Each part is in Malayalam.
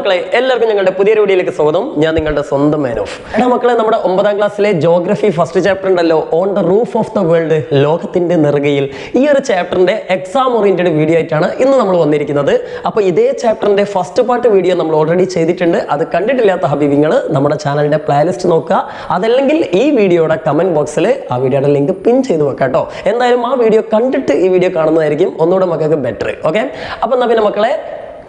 മക്കളെ എല്ലാവർക്കും ഞങ്ങളുടെ പുതിയ വീഡിയോയിലേക്ക് സ്വാഗതം. ഞാൻ നിങ്ങളുടെ സ്വന്തം മാൻ ഓഫ് എടാ മക്കളെ നമ്മുടെ ഒമ്പതാം ക്ലാസ്സിലെ ജോഗ്രഫി ഫസ്റ്റ് ചാപ്റ്റർ ഉണ്ടല്ലോ. On the roof of the world ലോകത്തിന്റെ നെറുകയിൽ. ഈ ഒരു ചാപ്റ്ററിന്റെ എക്സാം ഓറിയന്റഡ് വീഡിയോ ആയിട്ടാണ് ഇന്ന് നമ്മൾ വന്നിരിക്കുന്നത്. അപ്പോൾ ഇതേ ചാപ്റ്ററിന്റെ ഫസ്റ്റ് പാർട്ട് വീഡിയോ നമ്മൾ ഓൾറെഡി ചെയ്തിട്ടുണ്ട്. അത് കണ്ടിട്ടില്ലാത്ത ഹബീബിങ്ങൾ നമ്മുടെ ചാനലിന്റെ പ്ലേലിസ്റ്റ് നോക്കുക. അതല്ലെങ്കിൽ ഈ വീഡിയോയുടെ കമന്റ് ബോക്സിൽ ആ വീഡിയോയുടെ ലിങ്ക് പിൻ ചെയ്ത് വെക്കാം കേട്ടോ. എന്തായാലും ആ വീഡിയോ കണ്ടിട്ട് ഈ വീഡിയോ കാണുന്നതായിരിക്കും. ഒന്നുകൂടെ മക്കൾക്ക് ബെറ്റർ ഓക്കെ അപ്പം എന്നാ പിന്നെ മക്കളെ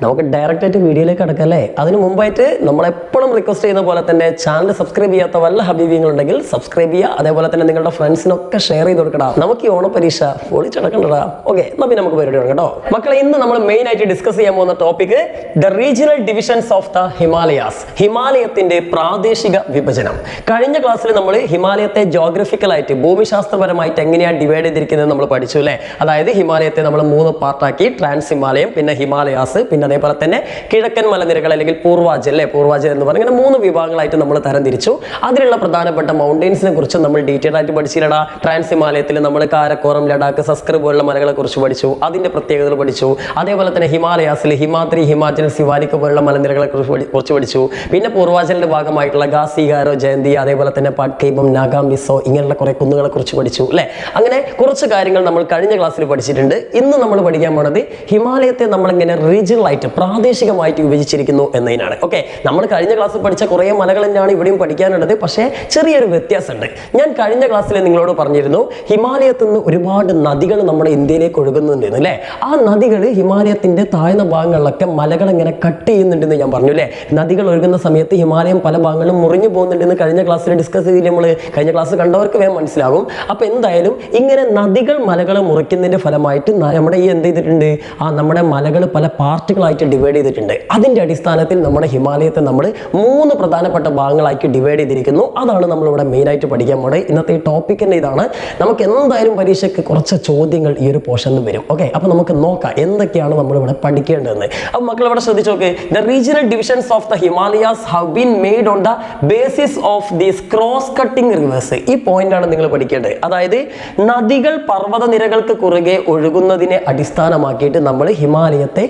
നമുക്ക് ഡയറക്റ്റ് ആയിട്ട് വീഡിയോയിലേക്ക് കിടക്കല്ലേ അതിന് മുമ്പായിട്ട് നമ്മൾ എപ്പോഴും റിക്വസ്റ്റ് ചെയ്യുന്ന പോലെ തന്നെ ചാനൽ സബ്സ്ക്രൈബ് ചെയ്യാത്ത വല്ല ഹബീബിങ്ങളുണ്ടെങ്കിൽ സബ്സ്ക്രൈബ് ചെയ്യുക. അതേപോലെ തന്നെ നിങ്ങളുടെ ഫ്രണ്ട്സിനൊക്കെ ഷെയർ ചെയ്ത് കൊടുക്കടാ. നമുക്ക് ഈ ഓണപരീക്ഷ പൊളിച്ചടക്കണ്ടടാ. ഓക്കെ എന്നാൽ പിന്നെ നമുക്ക് പരിപാടി കേട്ടോ. മക്കളെ ഇന്ന് നമ്മൾ മെയിൻ ആയിട്ട് ഡിസ്കസ് ചെയ്യാൻ പോകുന്ന topic the regional divisions of the Himalayas ഹിമാലയത്തിന്റെ പ്രാദേശിക വിഭജനം. കഴിഞ്ഞ ക്ലാസ്സിൽ നമ്മൾ ഹിമാലയത്തെ ജോഗ്രഫിക്കലായിട്ട് ഭൂമിശാസ്ത്രപരമായിട്ട് എങ്ങനെയാണ് ഡിവൈഡ് ചെയ്തിരിക്കുന്നത് നമ്മൾ പഠിച്ചു അല്ലേ? അതായത് ഹിമാലയത്തെ നമ്മൾ മൂന്ന് പാർട്ടാക്കി ട്രാൻസ് ഹിമാലയം പിന്നെ ഹിമാലയാസ് പിന്നെ അതേപോലെ തന്നെ കിഴക്കൻ മലനിരകൾ അല്ലെങ്കിൽ പൂർവാജ് അല്ലേ? പൂർവാജ് എന്ന് പറഞ്ഞ ഇങ്ങനെ മൂന്ന് വിഭാഗങ്ങളായിട്ട് നമ്മൾ തരംതിരിച്ചു. അതിലുള്ള പ്രധാനപ്പെട്ട മൗണ്ടൈൻസിനെ കുറിച്ച് നമ്മൾ ഡീറ്റെയിൽ ആയിട്ട് പഠിച്ചില്ലടാ. ട്രാൻസ് ഹിമാലയത്തിൽ നമ്മൾ കാരക്കോറം ലഡാക്ക് സസ്കർ പോലുള്ള മലകളെ കുറിച്ച് പഠിച്ചു. അതിന്റെ പ്രത്യേകതകൾ പഠിച്ചു. അതേപോലെ തന്നെ ഹിമാലയാസിൽ ഹിമാദ്രി ഹിമാചൽ സിവാലിക്ക് പോലുള്ള മലനിരകളെ കുറിച്ച് പഠി- കുറിച്ച് പഠിച്ചു. പിന്നെ പൂർവാചലിന്റെ ഭാഗമായിട്ടുള്ള ഗാസിഗാരോ ജയന്തി അതേപോലെ തന്നെ പട്കൈബം നാഗാം മിസോ ഇങ്ങനെയുള്ള കുറെ കുന്നുകളെ കുറിച്ച് പഠിച്ചു അല്ലെ? അങ്ങനെ കുറച്ച് കാര്യങ്ങൾ നമ്മൾ കഴിഞ്ഞ ക്ലാസ്സിൽ പഠിച്ചിട്ടുണ്ട്. ഇന്ന് നമ്മൾ പഠിക്കാൻ പോണത് ഹിമാലയത്തെ നമ്മൾ ഇങ്ങനെ റീജിയണൽ ആയിട്ട് പ്രാദേശികമായിട്ട് വിഭജിച്ചിരിക്കുന്നു എന്നതിനാണ്. ഓക്കെ നമ്മൾ കഴിഞ്ഞ ക്ലാസ്സിൽ പഠിച്ച കുറേ മലകൾ തന്നെയാണ് ഇവിടെയും പഠിക്കാനുള്ളത്. പക്ഷേ ചെറിയൊരു വ്യത്യാസമുണ്ട്. ഞാൻ കഴിഞ്ഞ ക്ലാസ്സിൽ നിങ്ങളോട് പറഞ്ഞിരുന്നു ഹിമാലയത്തിൽ നിന്ന് ഒരുപാട് നദികൾ നമ്മുടെ ഇന്ത്യയിലേക്ക് ഒഴുകുന്നുണ്ടെന്ന് അല്ലേ? ആ നദികൾ ഹിമാലയത്തിന്റെ താഴ്ന്ന ഭാഗങ്ങളിലൊക്കെ മലകൾ ഇങ്ങനെ കട്ട് ചെയ്യുന്നുണ്ടെന്ന് ഞാൻ പറഞ്ഞു അല്ലേ? നദികൾ ഒഴുകുന്ന സമയത്ത് ഹിമാലയം പല ഭാഗങ്ങളും മുറിഞ്ഞു പോകുന്നുണ്ടെന്ന് കഴിഞ്ഞ ക്ലാസ്സിൽ ഡിസ്കസ് ചെയ്തില്ല നമ്മൾ കഴിഞ്ഞ ക്ലാസ് കണ്ടവർക്ക് വേഗം മനസ്സിലാകും. അപ്പോൾ എന്തായാലും ഇങ്ങനെ നദികൾ മലകൾ മുറിക്കുന്നതിന്റെ ഫലമായിട്ട് നമ്മുടെ ഈ എന്ത് ചെയ്തിട്ടുണ്ട്? ആ നമ്മുടെ മലകൾ പല പാർട്ടുകളായിട്ട് ഡിവൈഡ് ചെയ്തിട്ടുണ്ട്. അതിന്റെ അടിസ്ഥാനത്തിൽ നമ്മുടെ ഹിമാലയത്തെ നമ്മൾ മൂന്ന് പ്രധാനപ്പെട്ട ഭാഗങ്ങളായിട്ട് ഡിവൈഡ് ചെയ്തിരിക്കുന്നു. അതാണ് നമ്മളിവിടെ മെയിനായിട്ട് പഠിക്കാൻ പോകുന്നത് ഇന്നത്തെ ഈ ടോപ്പിക്കിന്റെ ഇതാണ്. നമുക്ക് എന്തായാലും പരീക്ഷയ്ക്ക് കുറച്ച് ചോദ്യങ്ങൾ ഈ ഒരു പോർഷനിൽ വരും. ഓക്കെ അപ്പോൾ നമുക്ക് നോക്കാം എന്തൊക്കെയാണ് നമ്മളിവിടെ പഠിക്കേണ്ടതെന്ന്. അപ്പോൾ മക്കൾ ഇവിടെ ശ്രദ്ധിച്ചു നോക്ക്. The regional divisions of the Himalayas have been made on the basis of these cross cutting rivers ഈ പോയിന്റാണ് നിങ്ങൾ പഠിക്കേണ്ടത്. അതായത് നദികൾ പർവത നിരകൾക്ക് കുറുകെ ഒഴുകുന്നതിനെ അടിസ്ഥാനമാക്കിയിട്ട് നമ്മൾ ഹിമാലയത്തെ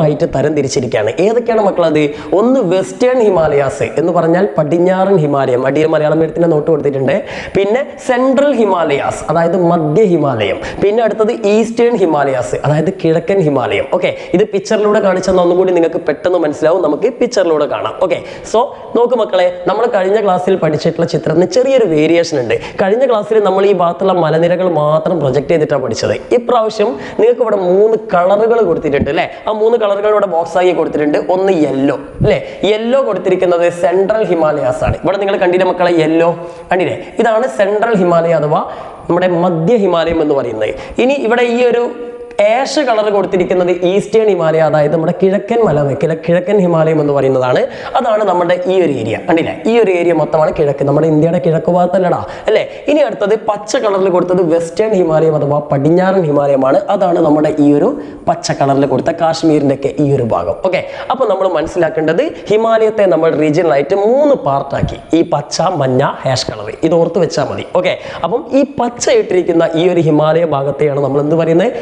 മൂന്നായിട്ട് തരം തിരിച്ചിരിക്കുകയാണ്. ഏതൊക്കെയാണ് മക്കളത്? ഒന്ന് വെസ്റ്റേൺ ഹിമാലയാസ് എന്ന് പറഞ്ഞാൽ പടിഞ്ഞാറൻ ഹിമാലയം അടിയർ മലയാളം എഴുത്തിന്റെ നോട്ട് കൊടുത്തിട്ടുണ്ട്. പിന്നെ സെൻട്രൽ ഹിമാലയാസ് അതായത് മധ്യ ഹിമാലയം. പിന്നെ അടുത്തത് ഈസ്റ്റേൺ ഹിമാലയാസ് അതായത് കിഴക്കൻ ഹിമാലയം. ഓക്കെ ഇത് പിക്ചറിലൂടെ കാണിച്ചെന്ന ഒന്നും കൂടി നിങ്ങൾക്ക് പെട്ടെന്ന് മനസ്സിലാവും. നമുക്ക് പിക്ചറിലൂടെ കാണാം. ഓക്കെ സോ നോക്ക് മക്കളെ നമ്മൾ കഴിഞ്ഞ ക്ലാസ്സിൽ പഠിച്ചിട്ടുള്ള ചിത്രത്തിന് ചെറിയൊരു വേരിയേഷൻ ഉണ്ട്. കഴിഞ്ഞ ക്ലാസ്സിൽ നമ്മൾ ഈ ഭാഗത്തുള്ള മലനിരകൾ മാത്രം പ്രൊജക്ട് ചെയ്തിട്ടാണ് പഠിച്ചത്. ഇപ്രാവശ്യം നിങ്ങൾക്ക് ഇവിടെ മൂന്ന് കളറുകൾ കൊടുത്തിട്ടുണ്ട് അല്ലേ? ആ മൂന്ന് കളറുകൾ ഇവിടെ ബോക്സ് ആക്കി കൊടുത്തിട്ടുണ്ട്. ഒന്ന് യെല്ലോ അല്ലേ? യെല്ലോ കൊടുത്തിരിക്കുന്നത് സെൻട്രൽ ഹിമാലയാസ് ആണ്. ഇവിടെ നിങ്ങൾ കണ്ടിരുന്ന മക്കളെ യെല്ലോ കണ്ടില്ലേ? ഇതാണ് സെൻട്രൽ ഹിമാലയ അഥവാ നമ്മുടെ മധ്യ ഹിമാലയം എന്ന് പറയുന്നത്. ഇനി ഇവിടെ ഈ ഒരു ആഷ് കളർ കൊടുത്തിരിക്കുന്നത് ഈസ്റ്റേൺ ഹിമാലയ അതായത് നമ്മുടെ കിഴക്കൻ മല കിഴ കിഴക്കൻ ഹിമാലയം എന്ന് പറയുന്നതാണ്. അതാണ് നമ്മുടെ ഈ ഒരു ഏരിയ കണ്ടില്ലേ? ഈ ഒരു ഏരിയ മൊത്തമാണ് കിഴക്ക്. നമ്മുടെ ഇന്ത്യയുടെ കിഴക്ക് ഭാഗത്തല്ലടാ. അല്ലേ? ഇനി അടുത്തത് പച്ച കളറിൽ കൊടുത്തത് വെസ്റ്റേൺ ഹിമാലയം അഥവാ പടിഞ്ഞാറൻ ഹിമാലയമാണ്. അതാണ് നമ്മുടെ ഈ ഒരു പച്ച കളറിൽ കൊടുത്ത കാശ്മീരിന്റെ ഒക്കെ ഈ ഒരു ഭാഗം. ഓക്കെ അപ്പൊ നമ്മൾ മനസ്സിലാക്കേണ്ടത് ഹിമാലയത്തെ നമ്മൾ റീജിയണലായിട്ട് മൂന്ന് പാർട്ടാക്കി ഈ പച്ച മഞ്ഞ ഹാഷ് കളർ ഇത് ഓർത്ത് വെച്ചാൽ മതി. ഓക്കെ അപ്പം ഈ പച്ച ഇട്ടിരിക്കുന്ന ഈ ഒരു ഹിമാലയ ഭാഗത്തെയാണ് നമ്മൾ എന്ത് പറയുന്നത്?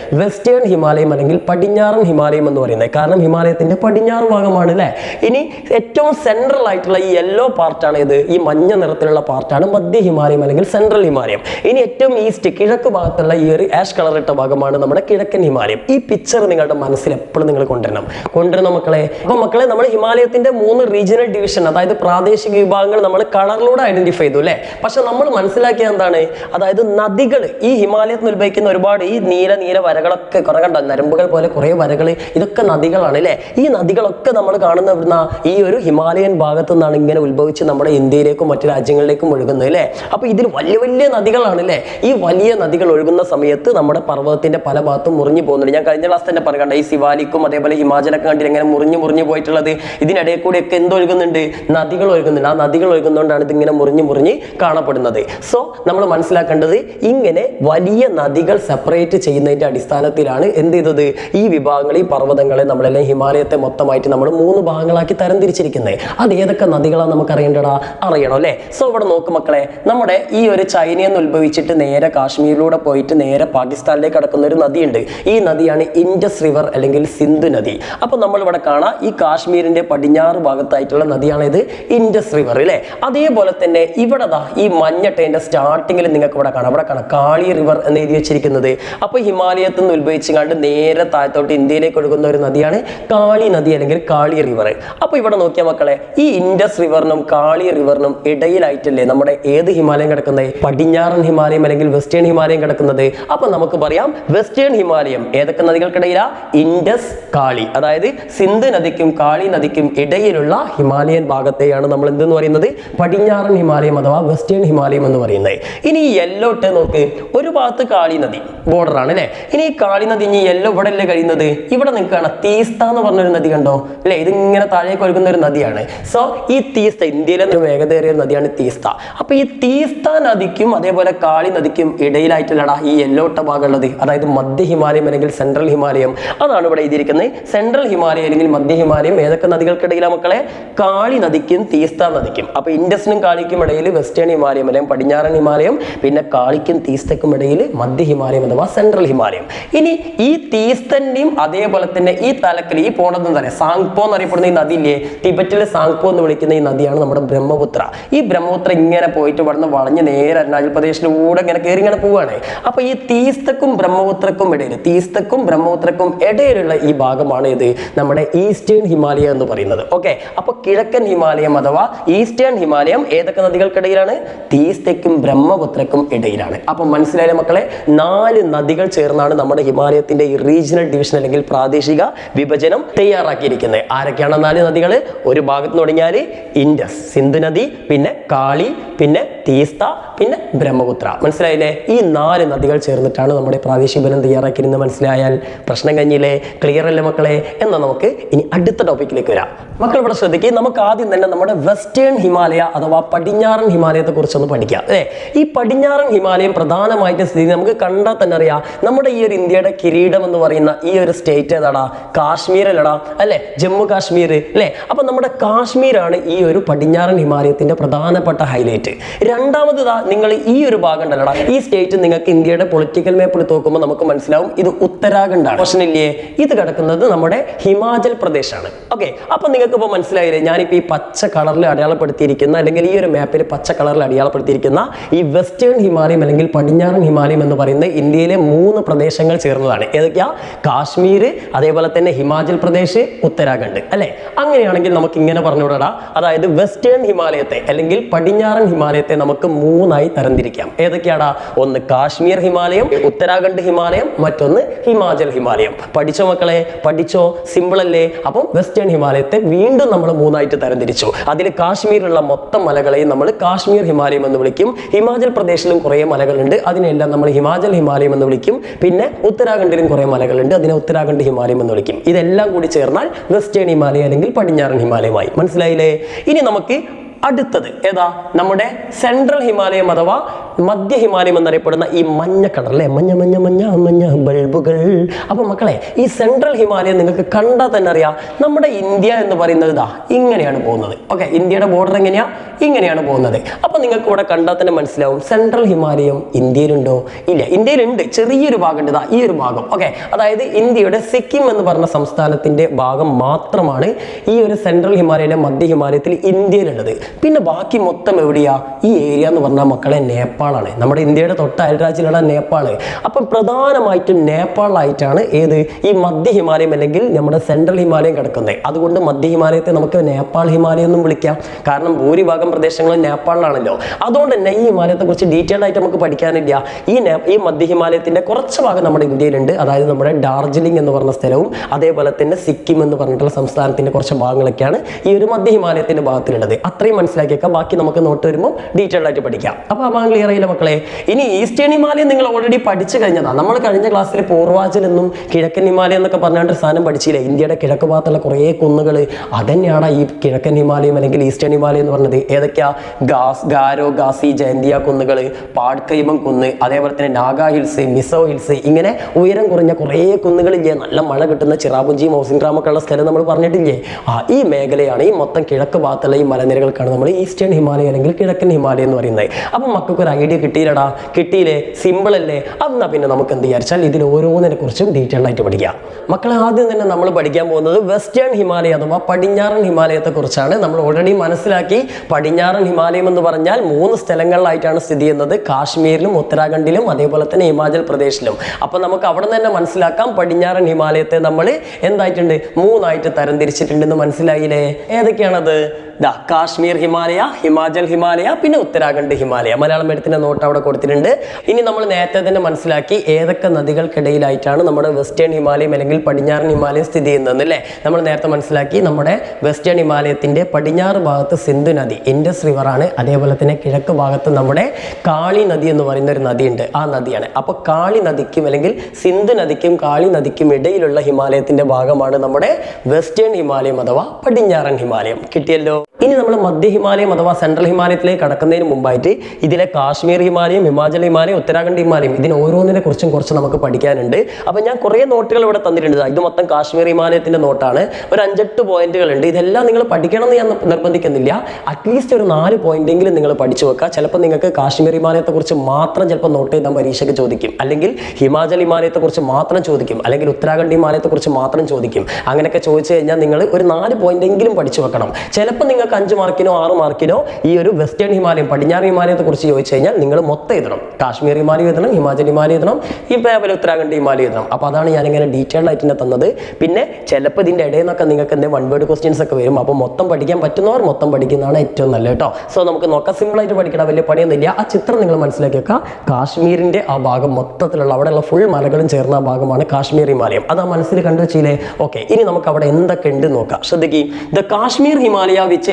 വെസ്റ്റേൺ ഹിമാലയം അല്ലെങ്കിൽ പടിഞ്ഞാറൻ ഹിമാലയം എന്ന് പറയുന്നത്. കാരണം ഹിമാലയത്തിന്റെ പടിഞ്ഞാറ് ഭാഗമാണ് അല്ലേ ഇനി ഏറ്റവും സെൻട്രൽ ആയിട്ടുള്ള ഈ യെല്ലോ പാർട്ടാണ് ഇത് ഈ മഞ്ഞ നിറത്തിലുള്ള പാർട്ടാണ് മധ്യ ഹിമാലയം അല്ലെങ്കിൽ സെൻട്രൽ ഹിമാലയം. ഇനി ഏറ്റവും ഈസ്റ്റ് കിഴക്ക് ഭാഗത്തുള്ള ഈ ഒരു ആഷ് കളർ ഇട്ട ഭാഗമാണ് നമ്മുടെ കിഴക്കൻ ഹിമാലയം. ഈ പിക്ചർ നിങ്ങളുടെ മനസ്സിൽ എപ്പോഴും നിങ്ങൾ കൊണ്ടുവരണം. കൊണ്ടുവരണം മക്കളെ. അപ്പൊ മക്കളെ നമ്മൾ ഹിമാലയത്തിന്റെ മൂന്ന് റീജിയണൽ ഡിവിഷൻ അതായത് പ്രാദേശിക വിഭാഗങ്ങൾ നമ്മൾ കളറിലൂടെ ഐഡന്റിഫൈ ചെയ്തു അല്ലേ പക്ഷെ നമ്മൾ മനസ്സിലാക്കിയ എന്താണ്? അതായത് നദികൾ. ഈ ഹിമാലയത്തിൽ ഉത്ഭവിക്കുന്ന ഒരുപാട് ഈ നീല നീല വരകളൊക്കെ കുറെ കണ്ടോ? നരമ്പുകൾ പോലെ കുറേ വരകൾ ഇതൊക്കെ നദികളാണ് അല്ലേ ഈ നദികളൊക്കെ നമ്മൾ കാണുന്ന ഇവിടുന്ന് ഈ ഒരു ഹിമാലയൻ ഭാഗത്തു നിന്നാണ് ഇങ്ങനെ ഉത്ഭവിച്ച് നമ്മുടെ ഇന്ത്യയിലേക്കും മറ്റു രാജ്യങ്ങളിലേക്കും ഒഴുകുന്നത് അല്ലേ അപ്പൊ ഇതിൽ വലിയ വലിയ നദികളാണ് അല്ലേ ഈ വലിയ നദികൾ ഒഴുകുന്ന സമയത്ത് നമ്മുടെ പർവതത്തിന്റെ പല ഭാഗത്തും മുറിഞ്ഞു പോകുന്നുണ്ട്. ഞാൻ കഴിഞ്ഞ ക്ലാസ് തന്നെ പറയണ്ട ഈ ശിവാലിക്കും അതേപോലെ ഹിമാചലൊക്കെ കണ്ടിട്ട് ഇങ്ങനെ മുറിഞ്ഞു മുറിഞ്ഞു പോയിട്ടുള്ളത്. ഇതിനിടയിൽ കൂടി എന്ത് ഒഴുകുന്നുണ്ട്? നദികൾ ഒഴുകുന്നുണ്ട്. ആ നദികൾ ഒഴുകുന്നതുകൊണ്ടാണ് ഇതിങ്ങനെ മുറിഞ്ഞു മുറിഞ്ഞ് കാണപ്പെടുന്നത്. സോ നമ്മൾ മനസ്സിലാക്കേണ്ടത് ഇങ്ങനെ വലിയ നദികൾ സെപ്പറേറ്റ് ചെയ്യുന്നതിന്റെ അടിസ്ഥാനത്തിലാണ് രീതിയിലാണ് എന്ത് ചെയ്തത്? ഈ വിഭാഗങ്ങൾ ഈ പർവതങ്ങളെ നമ്മളെല്ലാം ഹിമാലയത്തെ മൊത്തമായിട്ട് നമ്മൾ മൂന്ന് ഭാഗങ്ങളാക്കി തരംതിരിച്ചിരിക്കുന്നത്. അത് ഏതൊക്കെ നദികളാണ് നമുക്ക് അറിയേണ്ടടാ അറിയണം അല്ലേ? സോ ഇവിടെ നോക്ക് മക്കളെ. നമ്മുടെ ഈ ഒരു ചൈനയിൽ നിന്ന് ഉത്ഭവിച്ചിട്ട് നേരെ കാശ്മീരിലൂടെ പോയിട്ട് നേരെ പാകിസ്ഥാനിലേക്ക് കടക്കുന്ന ഒരു നദിയുണ്ട്. ഈ നദിയാണ് ഇൻഡസ് റിവർ അല്ലെങ്കിൽ സിന്ധു നദി. അപ്പോൾ നമ്മൾ ഇവിടെ കാണാം ഈ കാശ്മീരിന്റെ പടിഞ്ഞാറ് ഭാഗത്തായിട്ടുള്ള നദിയാണ് ഇത് ഇൻഡസ് റിവർ അല്ലേ അതേപോലെ തന്നെ ഇവിടെ ഈ മഞ്ഞട്ടേന്റെ സ്റ്റാർട്ടിങ്ങിൽ നിങ്ങൾക്ക് ഇവിടെ കാണാം. ഇവിടെ കാണാം കാളി റിവർ എന്ന് എഴുതി വെച്ചിരിക്കുന്നത്. അപ്പൊ ഹിമാലയത്തിൽ നിന്ന് ഉത്ഭവിച്ച് കണ്ട് നേരെ താഴത്തോട്ട് ഇന്ത്യയിലേക്ക് ഒഴുകുന്ന ഒരു നദിയാണ് കാളി നദി അല്ലെങ്കിൽ കാളി റിവർ അപ്പൊ ഇവിടെ നോക്കിയ മക്കളെ ഈ ഇൻഡസ് റിവറിനും കാളി റിവറിനും ഇടയിലായിട്ടല്ലേ നമ്മുടെ ഏത് ഹിമാലയം കിടക്കുന്നത്? പടിഞ്ഞാറൻ ഹിമാലയം അല്ലെങ്കിൽ വെസ്റ്റേൺ ഹിമാലയം കിടക്കുന്നത്? അപ്പൊ നമുക്ക് പറയാം വെസ്റ്റേൺ ഹിമാലയം ഏതൊക്കെ നദികൾക്കിടയിലാ? ഇൻഡസ് കാളി അതായത് സിന്ധു നദിക്കും കാളി നദിക്കും ഇടയിലുള്ള ഹിമാലയൻ ഭാഗത്തെയാണ് നമ്മൾ എന്തെന്ന് പറയുന്നത്? പടിഞ്ഞാറൻ ഹിമാലയം അഥവാ വെസ്റ്റേൺ ഹിമാലയം എന്ന് പറയുന്നത്. ഇനി ഈ യെല്ലോ ഇട്ട് നോക്ക് ഒരു ഭാഗത്ത് കാളി നദി ബോർഡർ ആണ് അല്ലേ ഇനി കാളി നദി ഇനി എല്ലാം ഇവിടെ അല്ലേ കഴിയുന്നത്? ഇവിടെ നിൽക്കുകയാണ്. തീസ്ത എന്ന് പറഞ്ഞൊരു നദി കണ്ടോ? അല്ലേ? ഇതിങ്ങനെ താഴേക്ക് ഒഴുകുന്ന ഒരു നദിയാണ്. സോ ഈ തീസ്ത ഇന്ത്യയിലെ വേഗതയേറിയ നദിയാണ് തീസ്ത. അപ്പൊ ഈ തീസ്ത നദിക്കും അതേപോലെ കാളി നദിക്കും ഇടയിലായിട്ടുള്ളടാ ഈ യെല്ലോ ഇട്ട ഭാഗമുള്ളത്. അതായത് മധ്യ ഹിമാലയം അല്ലെങ്കിൽ സെൻട്രൽ ഹിമാലയം. അതാണ് ഇവിടെ എഴുതിയിരിക്കുന്നത്. സെൻട്രൽ ഹിമാലയം അല്ലെങ്കിൽ മധ്യ ഹിമാലയം ഏതൊക്കെ നദികൾക്കിടയിലാണ് മക്കളെ? കാളി നദിക്കും തീസ്ത നദിക്കും. അപ്പൊ ഇൻഡസിനും കാളിക്കും ഇടയിൽ വെസ്റ്റേൺ ഹിമാലയം അല്ലെങ്കിൽ പടിഞ്ഞാറൻ ഹിമാലയം പിന്നെ കാളിക്കും തീസ്തക്കും ഇടയിൽ മധ്യ ഹിമാലയം അഥവാ സെൻട്രൽ ഹിമാലയം. ഇനി ഈ തീസ്തന്റെയും അതേപോലെ തന്നെ ഈ തലക്കൽ ഈ പോണതെന്ന് പറയാം. സാങ്പോ എന്ന് അറിയപ്പെടുന്ന ഈ നദിയില്ലേ? ടിബറ്റിലെ സാങ്പോ എന്ന് വിളിക്കുന്ന ഈ നദിയാണ് നമ്മുടെ ബ്രഹ്മപുത്ര. ഈ ബ്രഹ്മപുത്ര ഇങ്ങനെ പോയിട്ട് ഇവിടുന്ന് വളഞ്ഞ് നേരെ അരുണാചൽ പ്രദേശിലൂടെ ഇങ്ങനെ കയറി ഇങ്ങനെ പോവുകയാണ്. അപ്പൊ ഈ തീസ്തക്കും ബ്രഹ്മപുത്രക്കും ഇടയിൽ തീസ്തക്കും ബ്രഹ്മപുത്രക്കും ഇടയിലുള്ള ഈ ഭാഗമാണ് ഇത് നമ്മുടെ ഈസ്റ്റേൺ ഹിമാലയ എന്ന് പറയുന്നത്. ഓക്കെ? അപ്പൊ കിഴക്കൻ ഹിമാലയം അഥവാ ഈസ്റ്റേൺ ഹിമാലയം ഏതൊക്കെ നദികൾക്കിടയിലാണ്? തീസ്തയ്ക്കും ബ്രഹ്മപുത്രക്കും ഇടയിലാണ്. അപ്പൊ മനസ്സിലായ മക്കളെ? നാല് നദികൾ ചേർന്നാണ് നമ്മുടെ ഹിമാലയത്തിന്റെ ഈ റീജിയണൽ ഡിവിഷൻ അല്ലെങ്കിൽ പ്രാദേശിക വിഭജനം തയ്യാറാക്കിയിരിക്കുന്നത്. ആരൊക്കെയാണ് നാല് നദികൾ ഒരു ഭാഗത്ത് തുടങ്ങിയാൽ ഇൻഡസ് സിന്ധു നദി പിന്നെ കാളി പിന്നെ തീസ്ത പിന്നെ ബ്രഹ്മപുത്ര. മനസ്സിലായില്ലേ? ഈ നാല് നദികൾ ചേർന്നിട്ടാണ് നമ്മുടെ പ്രാദേശിക ബലം തയ്യാറാക്കിയിരുന്നത് മനസ്സിലായാൽ പ്രശ്നം കഴിഞ്ഞില്ലേ? ക്ലിയർ അല്ലേ മക്കളെ? എന്നാൽ നമുക്ക് ഇനി അടുത്ത ടോപ്പിക്കിലേക്ക് വരാം. മക്കൾ ഇവിടെ ശ്രദ്ധിക്കുക നമുക്ക് ആദ്യം തന്നെ നമ്മുടെ വെസ്റ്റേൺ ഹിമാലയ അഥവാ പടിഞ്ഞാറൻ ഹിമാലയത്തെ കുറിച്ചൊന്ന് പഠിക്കാം അല്ലേ? ഈ പടിഞ്ഞാറൻ ഹിമാലയം പ്രധാനമായിട്ട് സ്ഥിതി നമുക്ക് കണ്ടാൽ തന്നെ അറിയാം നമ്മുടെ ഈ ഒരു ഇന്ത്യയുടെ കിരീടം എന്ന് പറയുന്ന ഈ ഒരു സ്റ്റേറ്റ് ഏതാടാ? കാശ്മീർ അല്ലടാ അല്ലേ? ജമ്മു കാശ്മീർ അല്ലേ? അപ്പൊ നമ്മുടെ കാശ്മീരാണ് ഈ ഒരു പടിഞ്ഞാറൻ ഹിമാലയത്തിന്റെ പ്രധാനപ്പെട്ട ഹൈലൈറ്റ് രണ്ടാമത് നിങ്ങൾ ഈ ഒരു ഭാഗം ഉണ്ടല്ലടാ. ഈ സ്റ്റേറ്റ് നിങ്ങൾക്ക് ഇന്ത്യയുടെ പൊളിറ്റിക്കൽ മാപ്പ് എടുത്ത് നോക്കുമ്പോൾ നമുക്ക് മനസ്സിലാവും ഇത് ഉത്തരാഖണ്ഡാണ്. ഇല്ലേ? ഇത് കിടക്കുന്നത് നമ്മുടെ ഹിമാചൽ പ്രദേശാണ്. ഓക്കെ അപ്പൊ നിങ്ങൾക്ക് ഇപ്പോൾ മനസ്സിലായില്ലേ? ഞാനിപ്പോൾ ഈ പച്ച കളറിൽ അടയാളപ്പെടുത്തിയിരിക്കുന്ന അല്ലെങ്കിൽ ഈ ഒരു മാപ്പിൽ പച്ച കളറിൽ അടയാളപ്പെടുത്തിയിരിക്കുന്ന ഈ വെസ്റ്റേൺ ഹിമാലയം അല്ലെങ്കിൽ പടിഞ്ഞാറൻ ഹിമാലയം എന്ന് പറയുന്ന ഇന്ത്യയിലെ മൂന്ന് പ്രദേശങ്ങൾ ചേർന്നതാണ്. ഏതൊക്കെയാ? കാശ്മീർ അതേപോലെ തന്നെ ഹിമാചൽ പ്രദേശ് ഉത്തരാഖണ്ഡ്. അല്ലെ? അങ്ങനെയാണെങ്കിൽ നമുക്ക് ഇങ്ങനെ പറഞ്ഞുവിടാ അതായത് വെസ്റ്റേൺ ഹിമാലയത്തെ അല്ലെങ്കിൽ പടിഞ്ഞാറൻ ഹിമാലയത്തെ നമുക്ക് മൂന്നായി തരംതിരിക്കാം. ഏതൊക്കെയാടാ? ഒന്ന് കാശ്മീർ ഹിമാലയം ഉത്തരാഖണ്ഡ് ഹിമാലയം മറ്റൊന്ന് ഹിമാചൽ ഹിമാലയം. പഠിച്ചോ മക്കളെ? പഠിച്ചോ? സിമ്പിൾ അല്ലേ? അപ്പം വെസ്റ്റേൺ ഹിമാലയത്തെ വീണ്ടും നമ്മൾ മൂന്നായിട്ട് തരംതിരിച്ചു. അതിൽ കാശ്മീരിലുള്ള മൊത്തം മലകളെയും നമ്മൾ കാശ്മീർ ഹിമാലയം എന്ന് വിളിക്കും. ഹിമാചൽ പ്രദേശിലും കുറേ മലകളുണ്ട്. അതിനെല്ലാം നമ്മൾ ഹിമാചൽ ഹിമാലയം എന്ന് വിളിക്കും. പിന്നെ ഉത്തരാഖണ്ഡിലും കുറേ മലകളുണ്ട്. അതിനെ ഉത്തരാഖണ്ഡ് ഹിമാലയം എന്ന് വിളിക്കും. ഇതെല്ലാം കൂടി ചേർന്നാൽ വെസ്റ്റേൺ ഹിമാലയം അല്ലെങ്കിൽ പടിഞ്ഞാറൻ ഹിമാലയമായി. മനസ്സിലായില്ലേ? ഇനി നമുക്ക് അടുത്തത് ഏതാ? നമ്മുടെ സെൻട്രൽ ഹിമാലയം അഥവാ മധ്യ ഹിമാലയം എന്നറിയപ്പെടുന്ന ഈ മഞ്ഞ കളർ അല്ലേ? മഞ്ഞ മഞ്ഞ മഞ്ഞ മഞ്ഞ ബൾബുകൾ. അപ്പൊ മക്കളെ ഈ സെൻട്രൽ ഹിമാലയം നിങ്ങൾക്ക് കണ്ടാൽ തന്നെ അറിയാം. നമ്മുടെ ഇന്ത്യ എന്ന് പറയുന്നത് ഇതാ ഇങ്ങനെയാണ് പോകുന്നത്. ഓക്കെ ഇന്ത്യയുടെ ബോർഡർ എങ്ങനെയാ? ഇങ്ങനെയാണ് പോകുന്നത്. അപ്പൊ നിങ്ങൾക്ക് ഇവിടെ കണ്ടാൽ തന്നെ മനസ്സിലാവും. സെൻട്രൽ ഹിമാലയം ഇന്ത്യയിലുണ്ടോ? ഇല്ല ഇന്ത്യയിലുണ്ട്. ചെറിയൊരു ഭാഗം ഉണ്ട് ഇതാ ഈ ഒരു ഭാഗം. ഓക്കെ അതായത് ഇന്ത്യയുടെ സിക്കിം എന്ന് പറഞ്ഞ സംസ്ഥാനത്തിന്റെ ഭാഗം മാത്രമാണ് ഈ ഒരു സെൻട്രൽ ഹിമാലയയിലെ മധ്യ ഹിമാലയത്തിൽ ഇന്ത്യയിലുള്ളത്. പിന്നെ ബാക്കി മൊത്തം എവിടെയാ? ഈ ഏരിയ എന്ന് പറഞ്ഞാൽ മക്കളെ നേപ്പാളാണ്. നമ്മുടെ ഇന്ത്യയുടെ തൊട്ട അയൽരാജ്യമുള്ള നേപ്പാൾ. അപ്പം പ്രധാനമായിട്ടും നേപ്പാളായിട്ടാണ് ഏത്? ഈ മധ്യ ഹിമാലയം അല്ലെങ്കിൽ നമ്മുടെ സെൻട്രൽ ഹിമാലയം കിടക്കുന്നത്. അതുകൊണ്ട് മധ്യ ഹിമാലയത്തെ നമുക്ക് നേപ്പാൾ ഹിമാലയം എന്നും വിളിക്കാം. കാരണം ഭൂരിഭാഗം പ്രദേശങ്ങളും നേപ്പാളിലാണല്ലോ. അതുകൊണ്ട് തന്നെ ഈ ഹിമാലയത്തെ കുറിച്ച് ഡീറ്റെയിൽഡ് ആയിട്ട് നമുക്ക് പഠിക്കാനില്ല. ഈ ഈ മധ്യ ഹിമാലയത്തിന്റെ കുറച്ച് ഭാഗം നമ്മുടെ ഇന്ത്യയിലുണ്ട്. അതായത് നമ്മുടെ ഡാർജിലിംഗ് എന്ന് പറഞ്ഞ സ്ഥലവും അതേപോലെ തന്നെ സിക്കിം എന്ന് പറഞ്ഞിട്ടുള്ള സംസ്ഥാനത്തിന്റെ കുറച്ച് ഭാഗങ്ങളൊക്കെയാണ് ഈ ഒരു മധ്യ ഹിമാലയത്തിന്റെ ഭാഗത്തിലുള്ളത്. അത്രയും മനസ്സിലാക്കിയേക്കാം. ബാക്കി നമുക്ക് നോട്ട് വരുമ്പോൾ ഡീറ്റെയിൽ ആയിട്ട് പഠിക്കാം. അപ്പോൾ അമ്മ ക്ലിയർ ആയില്ല മക്കളെ? ഇനി ഈസ്റ്റേൺ ഹിമാലയം നിങ്ങൾ ഓൾറെഡി പഠിച്ചു കഴിഞ്ഞതാണ് നമ്മൾ കഴിഞ്ഞ ക്ലാസ്സിൽ പൂർവാചൽ എന്നും കിഴക്കൻ ഹിമാലയം എന്നൊക്കെ പറഞ്ഞാണ്ട് ഒരു സാധനം പഠിച്ചില്ലേ? ഇന്ത്യയുടെ കിഴക്ക് ഭാഗത്തുള്ള കുറേ കുന്നുകൾ അതന്നെയാണ് ഈ കിഴക്കൻ ഹിമാലയം അല്ലെങ്കിൽ ഈസ്റ്റേൺ ഹിമാലയം എന്ന് പറഞ്ഞത്. ഏതൊക്കെയാ? ഗാസ് ഗാരോ ഗാസി ജയന്തിയ കുന്നുകൾ പാഡ്കൈമം കുന്ന് അതേപോലെ തന്നെ നാഗ ഹിൽസ് മിസോ ഹിൽസ്. ഇങ്ങനെ ഉയരം കുറഞ്ഞ കുറേ കുന്നുകളില്ലേ? നല്ല മഴ കിട്ടുന്ന ചിറാപുഞ്ചി മൗസിൻഗ്രാമൊക്കെ ഉള്ള സ്ഥലം നമ്മൾ പറഞ്ഞിട്ടില്ലേ? ആ ഈ മേഖലയാണ് ഈ മൊത്തം കിഴക്ക് ഭാഗത്തുള്ള ഈ മലനിരകൾക്കാണ് നമ്മൾ ഈസ്റ്റേൺ ഹിമാലയ അല്ലെങ്കിൽ കിഴക്കൻ ഹിമാലയ എന്ന് പറയുന്നത്. അപ്പം മക്കൾക്ക് ഒരു ഐഡിയ കിട്ടിയില്ലടാ കിട്ടിയില്ലേ സിമ്പിൾ അല്ലേ? എന്നാ പിന്നെ നമുക്ക് എന്ത് വിചാരിച്ചാൽ ഇതിൽ ഓരോന്നിനെ കുറിച്ചും ഡീറ്റെയിൽ ആയിട്ട് പഠിക്കാം. മക്കളെ ആദ്യം തന്നെ നമ്മൾ പഠിക്കാൻ പോകുന്നത് വെസ്റ്റേൺ ഹിമാലയ അഥവാ പടിഞ്ഞാറൻ ഹിമാലയത്തെ കുറിച്ചാണ്. നമ്മൾ ഓൾറെഡി മനസ്സിലാക്കി പടിഞ്ഞാറൻ ഹിമാലയം എന്ന് പറഞ്ഞാൽ മൂന്ന് സ്ഥലങ്ങളിലായിട്ടാണ് സ്ഥിതി ചെയ്യുന്നത്. കാശ്മീരിലും ഉത്തരാഖണ്ഡിലും അതേപോലെ തന്നെ ഹിമാചൽ പ്രദേശിലും. അപ്പോൾ നമുക്ക് അവിടെ നിന്ന് തന്നെ മനസ്സിലാക്കാം പടിഞ്ഞാറൻ ഹിമാലയത്തെ നമ്മൾ എന്തായിട്ടുണ്ട്? മൂന്നായിട്ട് തരംതിരിച്ചിട്ടുണ്ടെന്ന് മനസ്സിലായില്ലേ? ഏതൊക്കെയാണത്? ദാ കാശ്മീർ ഹിമാലയ ഹിമാചൽ ഹിമാലയ പിന്നെ ഉത്തരാഖണ്ഡ് ഹിമാലയ. മലയാളം എടുത്തിന്റെ നോട്ട് അവിടെ കൊടുത്തിട്ടുണ്ട്. ഇനി നമ്മൾ നേരത്തെ തന്നെ മനസ്സിലാക്കി ഏതൊക്കെ നദികൾക്കിടയിലായിട്ടാണ് നമ്മുടെ വെസ്റ്റേൺ ഹിമാലയം അല്ലെങ്കിൽ പടിഞ്ഞാറൻ ഹിമാലയം സ്ഥിതി ചെയ്യുന്നത് അല്ലേ? നമ്മൾ നേരത്തെ മനസ്സിലാക്കി നമ്മുടെ വെസ്റ്റേൺ ഹിമാലയത്തിന്റെ പടിഞ്ഞാറ് ഭാഗത്ത് സിന്ധു നദി ഇൻഡസ് റിവറാണ് അതേപോലെ തന്നെ കിഴക്ക് ഭാഗത്ത് നമ്മുടെ കാളി നദി എന്ന് പറയുന്ന ഒരു നദിയുണ്ട്. ആ നദിയാണ്. അപ്പോൾ കാളി നദിക്കും അല്ലെങ്കിൽ സിന്ധു നദിക്കും കാളി നദിക്കും ഇടയിലുള്ള ഹിമാലയത്തിന്റെ ഭാഗമാണ് നമ്മുടെ വെസ്റ്റേൺ ഹിമാലയം അഥവാ പടിഞ്ഞാറൻ ഹിമാലയം. കിട്ടിയല്ലോ? ഇനി നമ്മൾ മധ്യ ഹിമാലയം അഥവാ സെൻട്രൽ ഹിമാലയത്തിലേക്ക് കടക്കുന്നതിന് മുമ്പായിട്ട് ഇതിലെ കാശ്മീർ ഹിമാലയം ഹിമാചൽ ഹിമാലയം ഉത്തരാഖണ്ഡ് ഹിമാലയം ഇതിന് ഓരോന്നിനെ കുറിച്ചും കുറച്ച് നമുക്ക് പഠിക്കാനുണ്ട്. അപ്പോൾ ഞാൻ കുറേ നോട്ടുകൾ ഇവിടെ തന്നിട്ടുണ്ട്. ഇത് മൊത്തം കാശ്മീർ ഹിമാലയത്തിന്റെ നോട്ടാണ്. ഒരു അഞ്ചെട്ട് പോയിന്റുകൾ ഉണ്ട് ഇതെല്ലാം നിങ്ങൾ പഠിക്കണം എന്ന് ഞാൻ നിർബന്ധിക്കുന്നില്ല. അറ്റ്ലീസ്റ്റ് ഒരു നാല് പോയിന്റെങ്കിലും നിങ്ങൾ പഠിച്ചു വെക്കുക. ചിലപ്പോൾ നിങ്ങൾക്ക് കാശ്മീർ ഹിമാലയത്തെക്കുറിച്ച് മാത്രം ചിലപ്പോൾ നോട്ട് ചെയ്താൽ പരീക്ഷയ്ക്ക് ചോദിക്കും. അല്ലെങ്കിൽ ഹിമാചൽ ഹിമാലയത്തെക്കുറിച്ച് മാത്രം ചോദിക്കും. അല്ലെങ്കിൽ ഉത്തരാഖണ്ഡ് ഹിമാലയത്തെക്കുറിച്ച് മാത്രം ചോദിക്കും. അങ്ങനെയൊക്കെ ചോദിച്ചു കഴിഞ്ഞാൽ നിങ്ങൾ ഒരു നാല് പോയിന്റെങ്കിലും പഠിച്ചു വെക്കണം. ചിലപ്പോൾ നിങ്ങൾക്ക് അഞ്ച് മാർക്കിനോ ആറ് മാർക്കിനോ ഈ ഒരു വെസ്റ്റേൺ ഹിമാലയം പടിഞ്ഞാറ് ഹിമാലയത്തെ കുറിച്ച് ചോദിച്ചു കഴിഞ്ഞാൽ നിങ്ങൾ മൊത്തം എഴുതണം. കാശ്മീർ ഹിമാലയം എഴുതണം ഹിമാചൽ ഹിമാലയം എഴുതണം ഈ പേപ്പർ ഉത്തരാഖണ്ഡ് ഹിമാലയം എഴുതണം. അപ്പോൾ അതാണ് ഞാൻ ഇങ്ങനെ ഡീറ്റെയിൽഡ് ആയിട്ട് തന്നെ തന്നത്. പിന്നെ ചിലപ്പോൾ ഇതിന്റെ ഇടയിൽ നിന്നൊക്കെ നിങ്ങൾക്ക് എന്തെങ്കിലും വൺ വേർഡ് ക്വസ്റ്റ്യൻസ് ഒക്കെ വരും. അപ്പോൾ മൊത്തം പഠിക്കാൻ പറ്റുന്നവർ മൊത്തം പഠിക്കുന്നതാണ് ഏറ്റവും നല്ലത് കേട്ടോ. സോ നമുക്ക് നോക്കാം. സിമ്പിൾ ആയിട്ട് പഠിക്കണം വലിയ പണിയൊന്നുമില്ല. ആ ചിത്രം നിങ്ങൾ മനസ്സിലാക്കി വെക്കുക. കാശ്മീരിന്റെ ആ ഭാഗം മൊത്തത്തിലുള്ള അവിടെയുള്ള ഫുൾ മലകളും ചേർന്ന ആ ഭാഗമാണ് കാശ്മീർ ഹിമാലയം. അത് ആ മനസ്സിൽ കണ്ടു വെച്ചില്ലേ ഓക്കെ ഇനി നമുക്ക് അവിടെ എന്തൊക്കെ ഉണ്ട് നോക്കാം. ശ്രദ്ധിക്കുകയും the Kashmir Himalaya which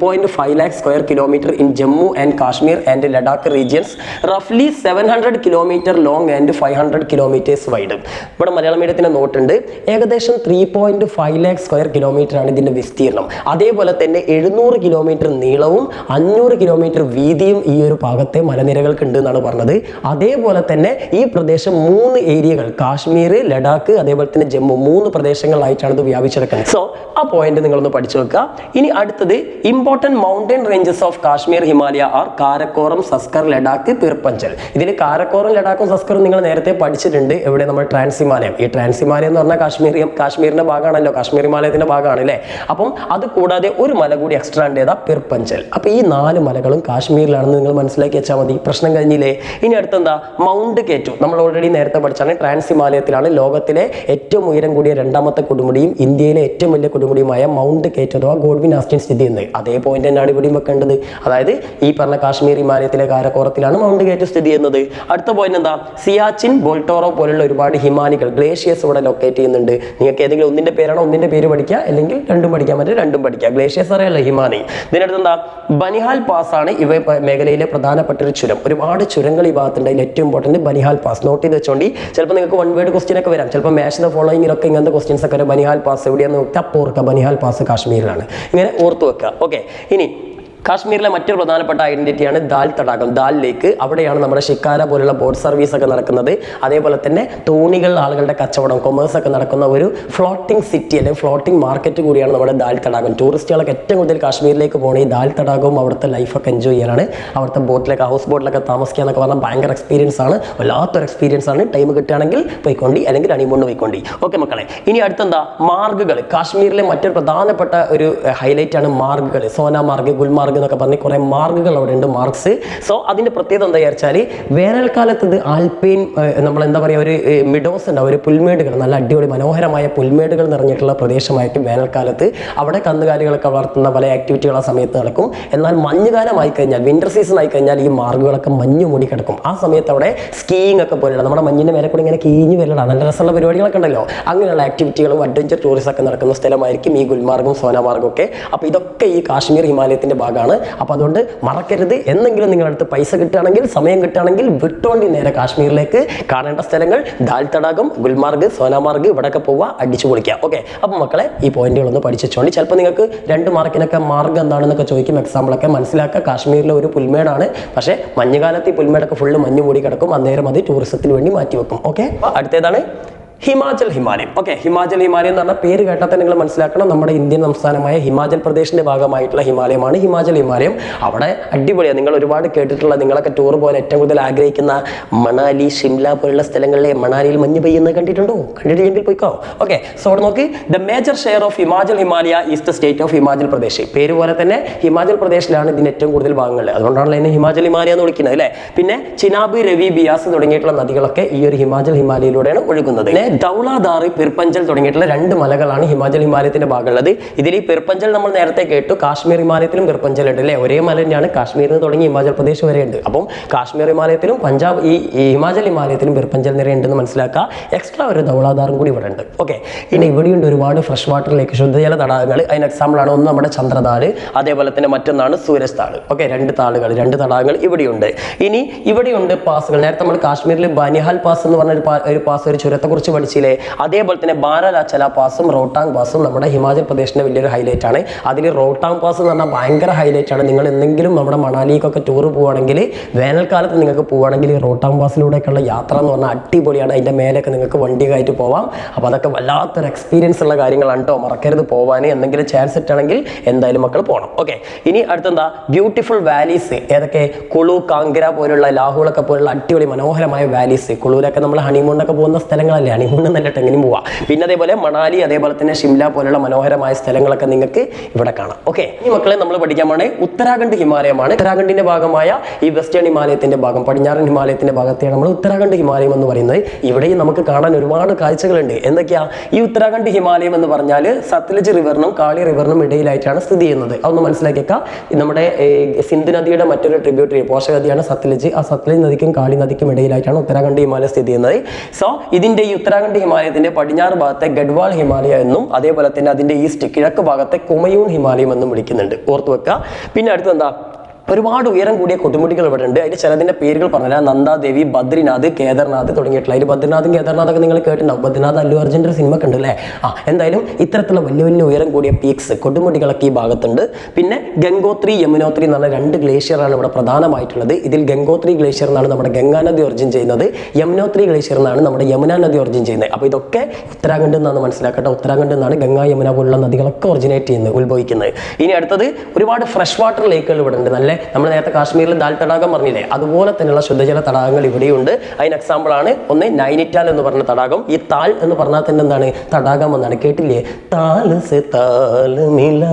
point five lakh square kilometre in Jammu and Kashmir and Ladakh regions റഫ്ലി seven hundred kilometre long and five hundred kilometres wide ഇവിടെ മലയാളം മീഡിയത്തിന്റെ നോട്ടുണ്ട് ഏകദേശം three point five lakh square kilometre ആണ് ഇതിന്റെ വിസ്തീർണം. അതേപോലെ തന്നെ എഴുന്നൂറ് കിലോമീറ്റർ നീളവും അഞ്ഞൂറ് കിലോമീറ്റർ വീതിയും ഈ ഒരു ഭാഗത്തെ മലനിരകൾക്ക് ഉണ്ട് എന്നാണ് പറഞ്ഞത്. അതേപോലെ തന്നെ ഈ പ്രദേശം മൂന്ന് ഏരിയകൾ കാശ്മീർ ലഡാക്ക് അതേപോലെ തന്നെ ജമ്മു മൂന്ന് പ്രദേശങ്ങളിലായിട്ടാണ് ഇത് വ്യാപിച്ചെടുക്കുന്നത്. സോ ആ പോയിന്റ് നിങ്ങളൊന്ന് പഠിച്ചു വെക്കുക ഇനി അടുത്തത് important mountain ranges of Kashmir Himalaya are Karakoram Zaskar Ladakh Pir Panjal ഇതിൽ കാരക്കോറം ലഡാക്കും സസ്കറും നിങ്ങൾ നേരത്തെ പഠിച്ചിട്ടുണ്ട്. എവിടെ? നമ്മൾ ട്രാൻസ് ഹിമാലയം ഈ ട്രാൻസ് ഹിമാലയം എന്ന് പറഞ്ഞാൽ കാശ്മീർ കാശ്മീരിന്റെ ഭാഗമാണല്ലോ. കാശ്മീർ ഹിമാലയത്തിന്റെ ഭാഗമാണ് അല്ലേ? അപ്പം അത് കൂടാതെ ഒരു മല കൂടി എക്സ്ട്രാ ഉണ്ട്. ഏതാ? പിർപ്പഞ്ചൽ അപ്പോൾ ഈ നാല് മലകളും കാശ്മീരിലാണെന്ന് നിങ്ങൾ മനസ്സിലാക്കി വെച്ചാൽ മതി. പ്രശ്നം കഴിഞ്ഞില്ലേ? ഇനി അടുത്തെന്താ? മൗണ്ട് കേറ്റു നമ്മൾ ഓൾറെഡി നേരത്തെ പഠിച്ചാണ് ട്രാൻസ് ഹിമാലയത്തിലാണ് ലോകത്തിലെ ഏറ്റവും ഉയരം കൂടിയ രണ്ടാമത്തെ കൊടുമുടിയും ഇന്ത്യയിലെ ഏറ്റവും വലിയ കൊടുമുടിയുമായ മൗണ്ട് കേറ്റു അഥവാ ഗോഡ്വിൻ ആസ്റ്റിൻ സ്ഥിതി ചെയ്യുന്നത്. അതേ പോയിന്റ് തന്നെയാണ് ഇവിടെയും വെക്കേണ്ടത്. അതായത് ഈ പറഞ്ഞ കാശ്മീർ ഹിമാലയത്തിലെ കാരക്കോറത്തിലാണ് മൗണ്ട് ഗേറ്റ് സ്ഥിതി ചെയ്യുന്നത്. അടുത്ത പോയിന്റ് എന്താ? സിയാച്ചിൻ ബോൾട്ടോറോ പോലുള്ള ഒരുപാട് ഹിമാനികൾ ഗ്ലേഷ്യേഴ്സ് ഇവിടെ ലൊക്കേറ്റ് ചെയ്യുന്നുണ്ട്. നിങ്ങൾക്ക് ഏതെങ്കിലും ഒന്നിന്റെ പേരാണോ ഒന്നിന്റെ പേര് പഠിക്കുക അല്ലെങ്കിൽ രണ്ടും പഠിക്കാൻ പറ്റും രണ്ടും പഠിക്കുക. ഗ്ലേഷ്യേഴ്സ് അറിയാലോ ഹിമാനി? ഇതിനടുത്ത് എന്താ? ബനിഹാൽ പാസ് ആണ് ഇവ മേഖലയിലെ പ്രധാനപ്പെട്ട ഒരു ചുരം. ഒരുപാട് ചുരങ്ങൾ ഈ ഭാഗത്തുണ്ട്. അതിൽ ഏറ്റവും ഇമ്പോർട്ടന്റ് ബനിഹാൽ പാസ്. നോട്ട് ചെയ്ത് വെച്ചോണ്ടി. ചിലപ്പോൾ നിങ്ങൾക്ക് വൺ വേർഡ് ക്വസ്റ്റ്യൻ ഒക്കെ വരാം. ചിലപ്പോൾ മാച്ച് ദ ഫോളോയിങ്ങിലൊക്കെ ഇങ്ങനത്തെ ക്വസ്റ്റ്യൻസ് ഒക്കെ ബനിഹാൽ പാസ് എവിടെയാണെന്ന് നോക്കിയാൽ അപ്പോൾ ബനിഹാൽ പാസ് കാശ്മീരിലാണ്. ഇങ്ങനെ ഓർത്തു വെക്കുക. ഓക്കെ ഇനി കാശ്മീരിലെ മറ്റൊരു പ്രധാനപ്പെട്ട ഐഡന്റിറ്റിയാണ് ദാൽ തടാകം. ദാൽ ലേക്ക് അവിടെയാണ് നമ്മുടെ ഷിക്കാര പോലുള്ള ബോട്ട് സർവീസ് ഒക്കെ നടക്കുന്നത്. അതേപോലെ തന്നെ തോണികൾ ആളുകളുടെ കച്ചവടം കൊമേഴ്സ് ഒക്കെ നടക്കുന്ന ഒരു ഫ്ലോട്ടിംഗ് സിറ്റി അല്ലെങ്കിൽ ഫ്ലോട്ടിംഗ് മാർക്കറ്റ് കൂടിയാണ് നമ്മുടെ ദാൽ തടാകം. ടൂറിസ്റ്റുകളൊക്കെ ഏറ്റവും കൂടുതൽ കാശ്മീരിലേക്ക് പോകണേ ഈ ദാൽ തടാകവും അവിടുത്തെ ലൈഫൊക്കെ എൻജോയ് ചെയ്യാനാണ്. അവിടുത്തെ ബോട്ടിലൊക്കെ ഹൗസ് ബോട്ടിലൊക്കെ താമസിക്കുക എന്നൊക്കെ പറഞ്ഞാൽ ഭയങ്കര എക്സ്പീരിയൻസ് ആണ്. വല്ലാത്തൊരു എക്സ്പീരിയൻസ് ആണ്. ടൈം കിട്ടുകയാണെങ്കിൽ പോയിക്കൊണ്ടി അല്ലെങ്കിൽ അണിമൂണ് പോയിക്കൊണ്ടി. ഓക്കെ മക്കളെ ഇനി അടുത്തെന്താ? മാർഗുകൾ കാശ്മീരിലെ മറ്റൊരു പ്രധാനപ്പെട്ട ഒരു ഹൈലൈറ്റ് ആണ് മാർഗുകൾ സോന മാർഗ് ഗുൽമാർഗ് ഗുൽമാർഗ് എന്നൊക്കെ പറഞ്ഞ് കുറേ മാർഗുകൾ അവിടെ ഉണ്ട് മാർക്സ്. സോ അതിന്റെ പ്രത്യേകത എന്താ വിചാരിച്ചാൽ വേനൽക്കാലത്ത് ഇത് ആൽപൈൻ നമ്മൾ എന്താ പറയുക ഒരു മിഡോസ് ഉണ്ടാവും ഒരു പുൽമേടുകൾ നല്ല അടിപൊളി മനോഹരമായ പുൽമേടുകൾ നിറഞ്ഞിട്ടുള്ള പ്രദേശമായിട്ട് വേനൽക്കാലത്ത് അവിടെ കന്നുകാലികളൊക്കെ വളർത്തുന്ന പല ആക്ടിവിറ്റികൾ ആ സമയത്ത് നടക്കും. എന്നാൽ മഞ്ഞുകാലമായി കഴിഞ്ഞാൽ വിന്റർ സീസൺ ആയി കഴിഞ്ഞാൽ ഈ മാർഗുകളൊക്കെ മഞ്ഞ് മൂടി കിടക്കും. ആ സമയത്ത് അവിടെ സ്കീയിങ് ഒക്കെ പോലെയുള്ള നമ്മുടെ മഞ്ഞിന്റെ മേലെ കൂടി ഇങ്ങനെ കീഞ്ഞ് വരലാണ്. നല്ല രസമുള്ള പരിപാടികളൊക്കെ ഉണ്ടല്ലോ. അങ്ങനെയുള്ള ആക്ടിവിറ്റികളും അഡ്വഞ്ചർ ടൂറിസം ഒക്കെ നടക്കുന്ന സ്ഥലമായിരിക്കും ഈ ഗുൽമാർഗും സോനാമാർഗും ഒക്കെ. അപ്പോൾ ഇതൊക്കെ ഈ കാശ്മീർ ഹിമാലയത്തിന്റെ ഭാഗമാണ് അപ്പോൾ അതുകൊണ്ട് മറക്കരുത്. എന്തെങ്കിലും നിങ്ങളടുത്ത് പൈസ കിട്ടുകയാണെങ്കിൽ സമയം കിട്ടുകയാണെങ്കിൽ വിട്ടോണ്ടി നേരെ കാശ്മീരിലേക്ക് കാണേണ്ട സ്ഥലങ്ങൾ ദാൽ തടാകം ഗുൽമാർഗ് സോനാമാർഗ് ഇവിടെയൊക്കെ പോവുക അടിച്ചു പൊളിക്കുക. ഓക്കെ അപ്പോൾ മക്കളെ ഈ പോയിന്റുകളൊന്ന് പഠിച്ചുകൊണ്ട് ചിലപ്പോൾ നിങ്ങൾക്ക് രണ്ട് മാർക്കിനൊക്കെ മാർഗം എന്താണെന്നൊക്കെ ചോദിക്കും. എക്സാമ്പിളൊക്കെ മനസ്സിലാക്കുക. കാശ്മീരിലെ ഒരു പുൽമേടാണ്. പക്ഷേ മഞ്ഞുകാലത്ത് ഈ പുൽമേടൊക്കെ ഫുള്ള് മഞ്ഞ് മൂടി കിടക്കും. അന്നേരം അത് ടൂറിസത്തിന് വേണ്ടി മാറ്റി വെക്കും ഓക്കെ അടുത്തേതാണ് ഹിമാചൽ ഹിമാലയം. ഓക്കെ ഹിമാചൽ ഹിമാലയം എന്ന് പറഞ്ഞാൽ പേര് കേട്ടാൽ തന്നെ നിങ്ങൾ മനസ്സിലാക്കണം. നമ്മുടെ ഇന്ത്യൻ സംസ്ഥാനമായ ഹിമാചൽ പ്രദേശിന്റെ ഭാഗമായിട്ടുള്ള ഹിമാലയമാണ് ഹിമാചൽ ഹിമാലയം. അവിടെ അടിപൊളിയാണ് നിങ്ങൾ ഒരുപാട് കേട്ടിട്ടുള്ള നിങ്ങളൊക്കെ ടൂർ പോകാൻ ഏറ്റവും കൂടുതൽ ആഗ്രഹിക്കുന്ന മണാലി ഷിംല പോലുള്ള സ്ഥലങ്ങളിലെ മണാലിയിൽ മഞ്ഞ് പെയ്യുന്നത് കണ്ടിട്ടുണ്ടോ? കണ്ടിട്ടില്ലെങ്കിൽ പോയിക്കോ. ഓക്കെ സോ അവിടെ നോക്കി. The major share of Himachal Himalaya is the state of Himachal Pradesh. പേര് പോലെ തന്നെ ഹിമാചൽ പ്രദേശിലാണ് ഇതിന് ഏറ്റവും കൂടുതൽ ഭാഗങ്ങൾ. അതുകൊണ്ടാണല്ലോ ഇതിനെ ഹിമാചൽ ഹിമാലയ എന്ന് വിളിക്കുന്നത് അല്ലേ? പിന്നെ ചിനാബ് രവി ബിയാസ് തുടങ്ങിയിട്ടുള്ള നദികളൊക്കെ ഈ ഒരു ഹിമാചൽ ഹിമാലയയിലൂടെയാണ് ഒഴുകുന്നത്. പെർപഞ്ചൽ പിർപ്പഞ്ചൽ തുടങ്ങിയിട്ടുള്ള രണ്ട് മലകളാണ് ഹിമാചൽ ഹിമാലയത്തിന്റെ ഭാഗമുള്ളത്. ഇതിൽ ഈ പിർപ്പഞ്ചൽ നമ്മൾ നേരത്തെ കേട്ടു. കാശ്മീർ ഹിമാലയത്തിലും പിർപ്പഞ്ചൽ ഉണ്ട് അല്ലേ? ഒരേ മല തന്നെയാണ്. കാശ്മീരിൽ നിന്ന് തുടങ്ങി ഹിമാചൽ പ്രദേശ് വരെ ഉണ്ട്. അപ്പം കാശ്മീർ ഹിമാലയത്തിലും പഞ്ചാബ് ഈ ഹിമാചൽ ഹിമാലയത്തിലും പിർപ്പഞ്ചൽ നിര ഉണ്ടെന്ന് മനസ്സിലാക്കുക. എക്സ്ട്രാ ഒരു ദൗളാദാറും കൂടി ഇവിടെ ഉണ്ട്. ഓക്കെ ഇനി ഇവിടെയുണ്ട് ഒരുപാട് ഫ്രഷ് വാട്ടറിലേക്ക് ശുദ്ധജല തടാകങ്ങൾ. അതിന് എക്സാമ്പിൾ ആണ് ഒന്ന് നമ്മുടെ ചന്ദ്രതാൾ അതേപോലെ തന്നെ മറ്റൊന്നാണ് സൂരജ് താൾ ഓക്കെ രണ്ട് താളുകൾ രണ്ട് തടാകങ്ങൾ ഇവിടെയുണ്ട്. ഇനി ഇവിടെയുണ്ട് പാസുകൾ നേരത്തെ നമ്മൾ കാശ്മീരിൽ ബനിഹാൽ പാസ് എന്ന് പറഞ്ഞ ഒരു പാസ് ഒരു ചുരത്തെക്കുറിച്ച് പഠിച്ചില്ലേ അതേപോലെ തന്നെ ബാരാലാച്ചല പാസും റോട്ടാങ് പാസും നമ്മുടെ ഹിമാചൽ പ്രദേശിന്റെ വലിയൊരു ഹൈലൈറ്റ് ആണ്. അതിൽ റോട്ടാങ് പാസ് എന്ന് പറഞ്ഞാൽ ഭയങ്കര ഹൈലൈറ്റ് ആണ്. നിങ്ങൾ എന്തെങ്കിലും നമ്മുടെ മണാലിക്കൊക്കെ ടൂർ പോവുകയാണെങ്കിൽ വേനൽക്കാലത്ത് നിങ്ങൾക്ക് പോവുകയാണെങ്കിൽ റോട്ടാങ് പാസിലൂടെയൊക്കെയുള്ള യാത്ര എന്ന് പറഞ്ഞാൽ അടിപൊളിയാണ്. അതിന്റെ മേലെയൊക്കെ നിങ്ങൾക്ക് വണ്ടി കയറ്റി പോവാം. അപ്പോൾ അതൊക്കെ വല്ലാത്തൊരു എക്സ്പീരിയൻസ് ഉള്ള കാര്യങ്ങളാണ് കേട്ടോ മറക്കരുത് പോവാൻ എന്തെങ്കിലും ചാൻസ് ഇട്ടാണെങ്കിൽ എന്തായാലും മക്കൾ പോകണം ഓക്കെ ഇനി അടുത്തെന്താ? ബ്യൂട്ടിഫുൾ വാലീസ് ഏതൊക്കെ? കുളു കാങ്കര പോലുള്ള ലാഹുളൊക്കെ പോലുള്ള അടിപൊളി മനോഹരമായ വാലീസ് കുളുവിലൊക്കെ നമ്മൾ ഹണിമൂണിനൊക്കെ പോകുന്ന സ്ഥലങ്ങളല്ലേ? ഹണിമൂൺ നല്ല എങ്ങനെയും പോവാം. പിന്നെ അതേപോലെ മണാലി അതേപോലെ തന്നെ ഷിംല പോലുള്ള മനോഹരമായ സ്ഥലങ്ങളൊക്കെ നിങ്ങൾക്ക് ഇവിടെ കാണാം. ഓക്കെ ഈ മക്കളെ നമ്മൾ പഠിക്കാൻ പോണേ ഉത്തരാഖണ്ഡ് ഹിമാലയമാണ്. ഉത്തരാഖണ്ഡിന്റെ ഭാഗമായ ഈ വെസ്റ്റേൺ ഹിമാലയത്തിന്റെ ഭാഗം പടിഞ്ഞാറൻ ഹിമാലയത്തിന്റെ ഭാഗത്തെയാണ് നമ്മൾ ഉത്തരാഖണ്ഡ് ഹിമാലയം എന്ന് പറയുന്നത്. ഇവിടെയും നമുക്ക് കാണാൻ ഒരുപാട് കാഴ്ചകളുണ്ട്. എന്തൊക്കെയാ? ഈ ഉത്തരാഖണ്ഡ് ഹിമാലയം എന്ന് പറഞ്ഞാൽ സത്ലജ് റിവറിനും കാളി റിവറിനും ഇടയിലായിട്ടാണ് സ്ഥിതി ചെയ്യുന്നത്. അതൊന്ന് മനസ്സിലാക്കിയേക്കാം. നമ്മുടെ സിന്ധു നദിയുടെ മറ്റൊരു ട്രിബ്യൂട്ടറി പോഷകനദിയാണ് സത്ലജ്. ആ സത്ലജ് നദിക്കും കാളി നദിക്കും ഇടയിലായിട്ടാണ് ഉത്തരാഖണ്ഡ് ഹിമാലയം സ്ഥിതി ചെയ്യുന്നത്. സോ ഇതിന്റെ ഈ ഉത്തരാഖണ്ഡ് ഹിമാലയത്തിന്റെ പടിഞ്ഞാറ് ഭാഗത്തെ ഗഡ്വാൾ ഹിമാലയ എന്നും അതേപോലെ തന്നെ അതിന്റെ ഈസ്റ്റ് കിഴക്ക് ഭാഗത്തെ കുമയൂൺ ഹിമാലയം എന്നും വിളിക്കുന്നുണ്ട്. ഓർത്തു വെക്കുക പിന്നെ അടുത്ത് എന്താ? ഒരുപാട് ഉയരം കൂടിയ കൊടുമുടികൾ ഇവിടെ ഉണ്ട് അതിൽ ചിലതിന്റെ പേരുകൾ പറഞ്ഞാൽ നന്ദാദേവി ബദ്രിനാഥ് കേദർനാഥ് തുടങ്ങിയിട്ടുള്ള. അതിൽ ബദ്രിനാഥും കേദർനാഥൊക്കെ നിങ്ങൾ കേട്ടിട്ടുണ്ടാവും ബദ്രിനാഥ് അല്ലു അർജുന്റെ സിനിമ ഒക്കെ ഉണ്ട് അല്ലേ ആ എന്തായാലും ഇത്തരത്തിലുള്ള വലിയ വലിയ ഉയരം കൂടിയ പീക്സ് കൊടുമുടികളൊക്കെ ഈ ഭാഗത്തുണ്ട്. പിന്നെ ഗംഗോത്രി യമുനോത്രി എന്ന് പറഞ്ഞ രണ്ട് ഗ്ലേഷ്യറാണ് ഇവിടെ പ്രധാനമായിട്ടുള്ളത്. ഇതിൽ ഗംഗോത്രി ഗ്ലേഷ്യർ എന്നാണ് നമ്മുടെ ഗംഗാ നദി ഒറിജിൻ ചെയ്യുന്നത്. യമുനോത്രി ഗ്ലേഷ്യർ എന്നാണ് നമ്മുടെ യമുന നദി ഒറിജിൻ ചെയ്യുന്നത്. അപ്പോൾ ഇതൊക്കെ ഉത്തരാഖണ്ഡ് എന്നാണ് മനസ്സിലാക്കട്ടെ ഉത്തരാഖണ്ഡ് എന്നാണ് ഗംഗാ യമുന പോലുള്ള നദികളൊക്കെ ഒറിജിനേറ്റ് ചെയ്യുന്നത് ഉത്ഭവിക്കുന്നത്. ഇനി അടുത്തത് ഒരുപാട് ഫ്രഷ് വാട്ടർ ലേക്കുകൾ ഇവിടെ ഉണ്ട് നല്ല നമ്മൾ നേരത്തെ കാശ്മീരിൽ ദാൽ തടാകം പറഞ്ഞില്ലേ? അതുപോലെ തന്നെയുള്ള ശുദ്ധജല തടാകങ്ങൾ ഇവിടെയുണ്ട്. അതിന് എക്സാമ്പിൾ ആണ് ഒന്ന് നൈനിറ്റാൽ എന്ന് പറഞ്ഞ തടാകം. ഈ താൽ എന്ന് പറഞ്ഞാൽ തന്നെ എന്താണ്? തടാകം എന്നാണ്. കേട്ടില്ലേ? താൽ സെ താൽ മില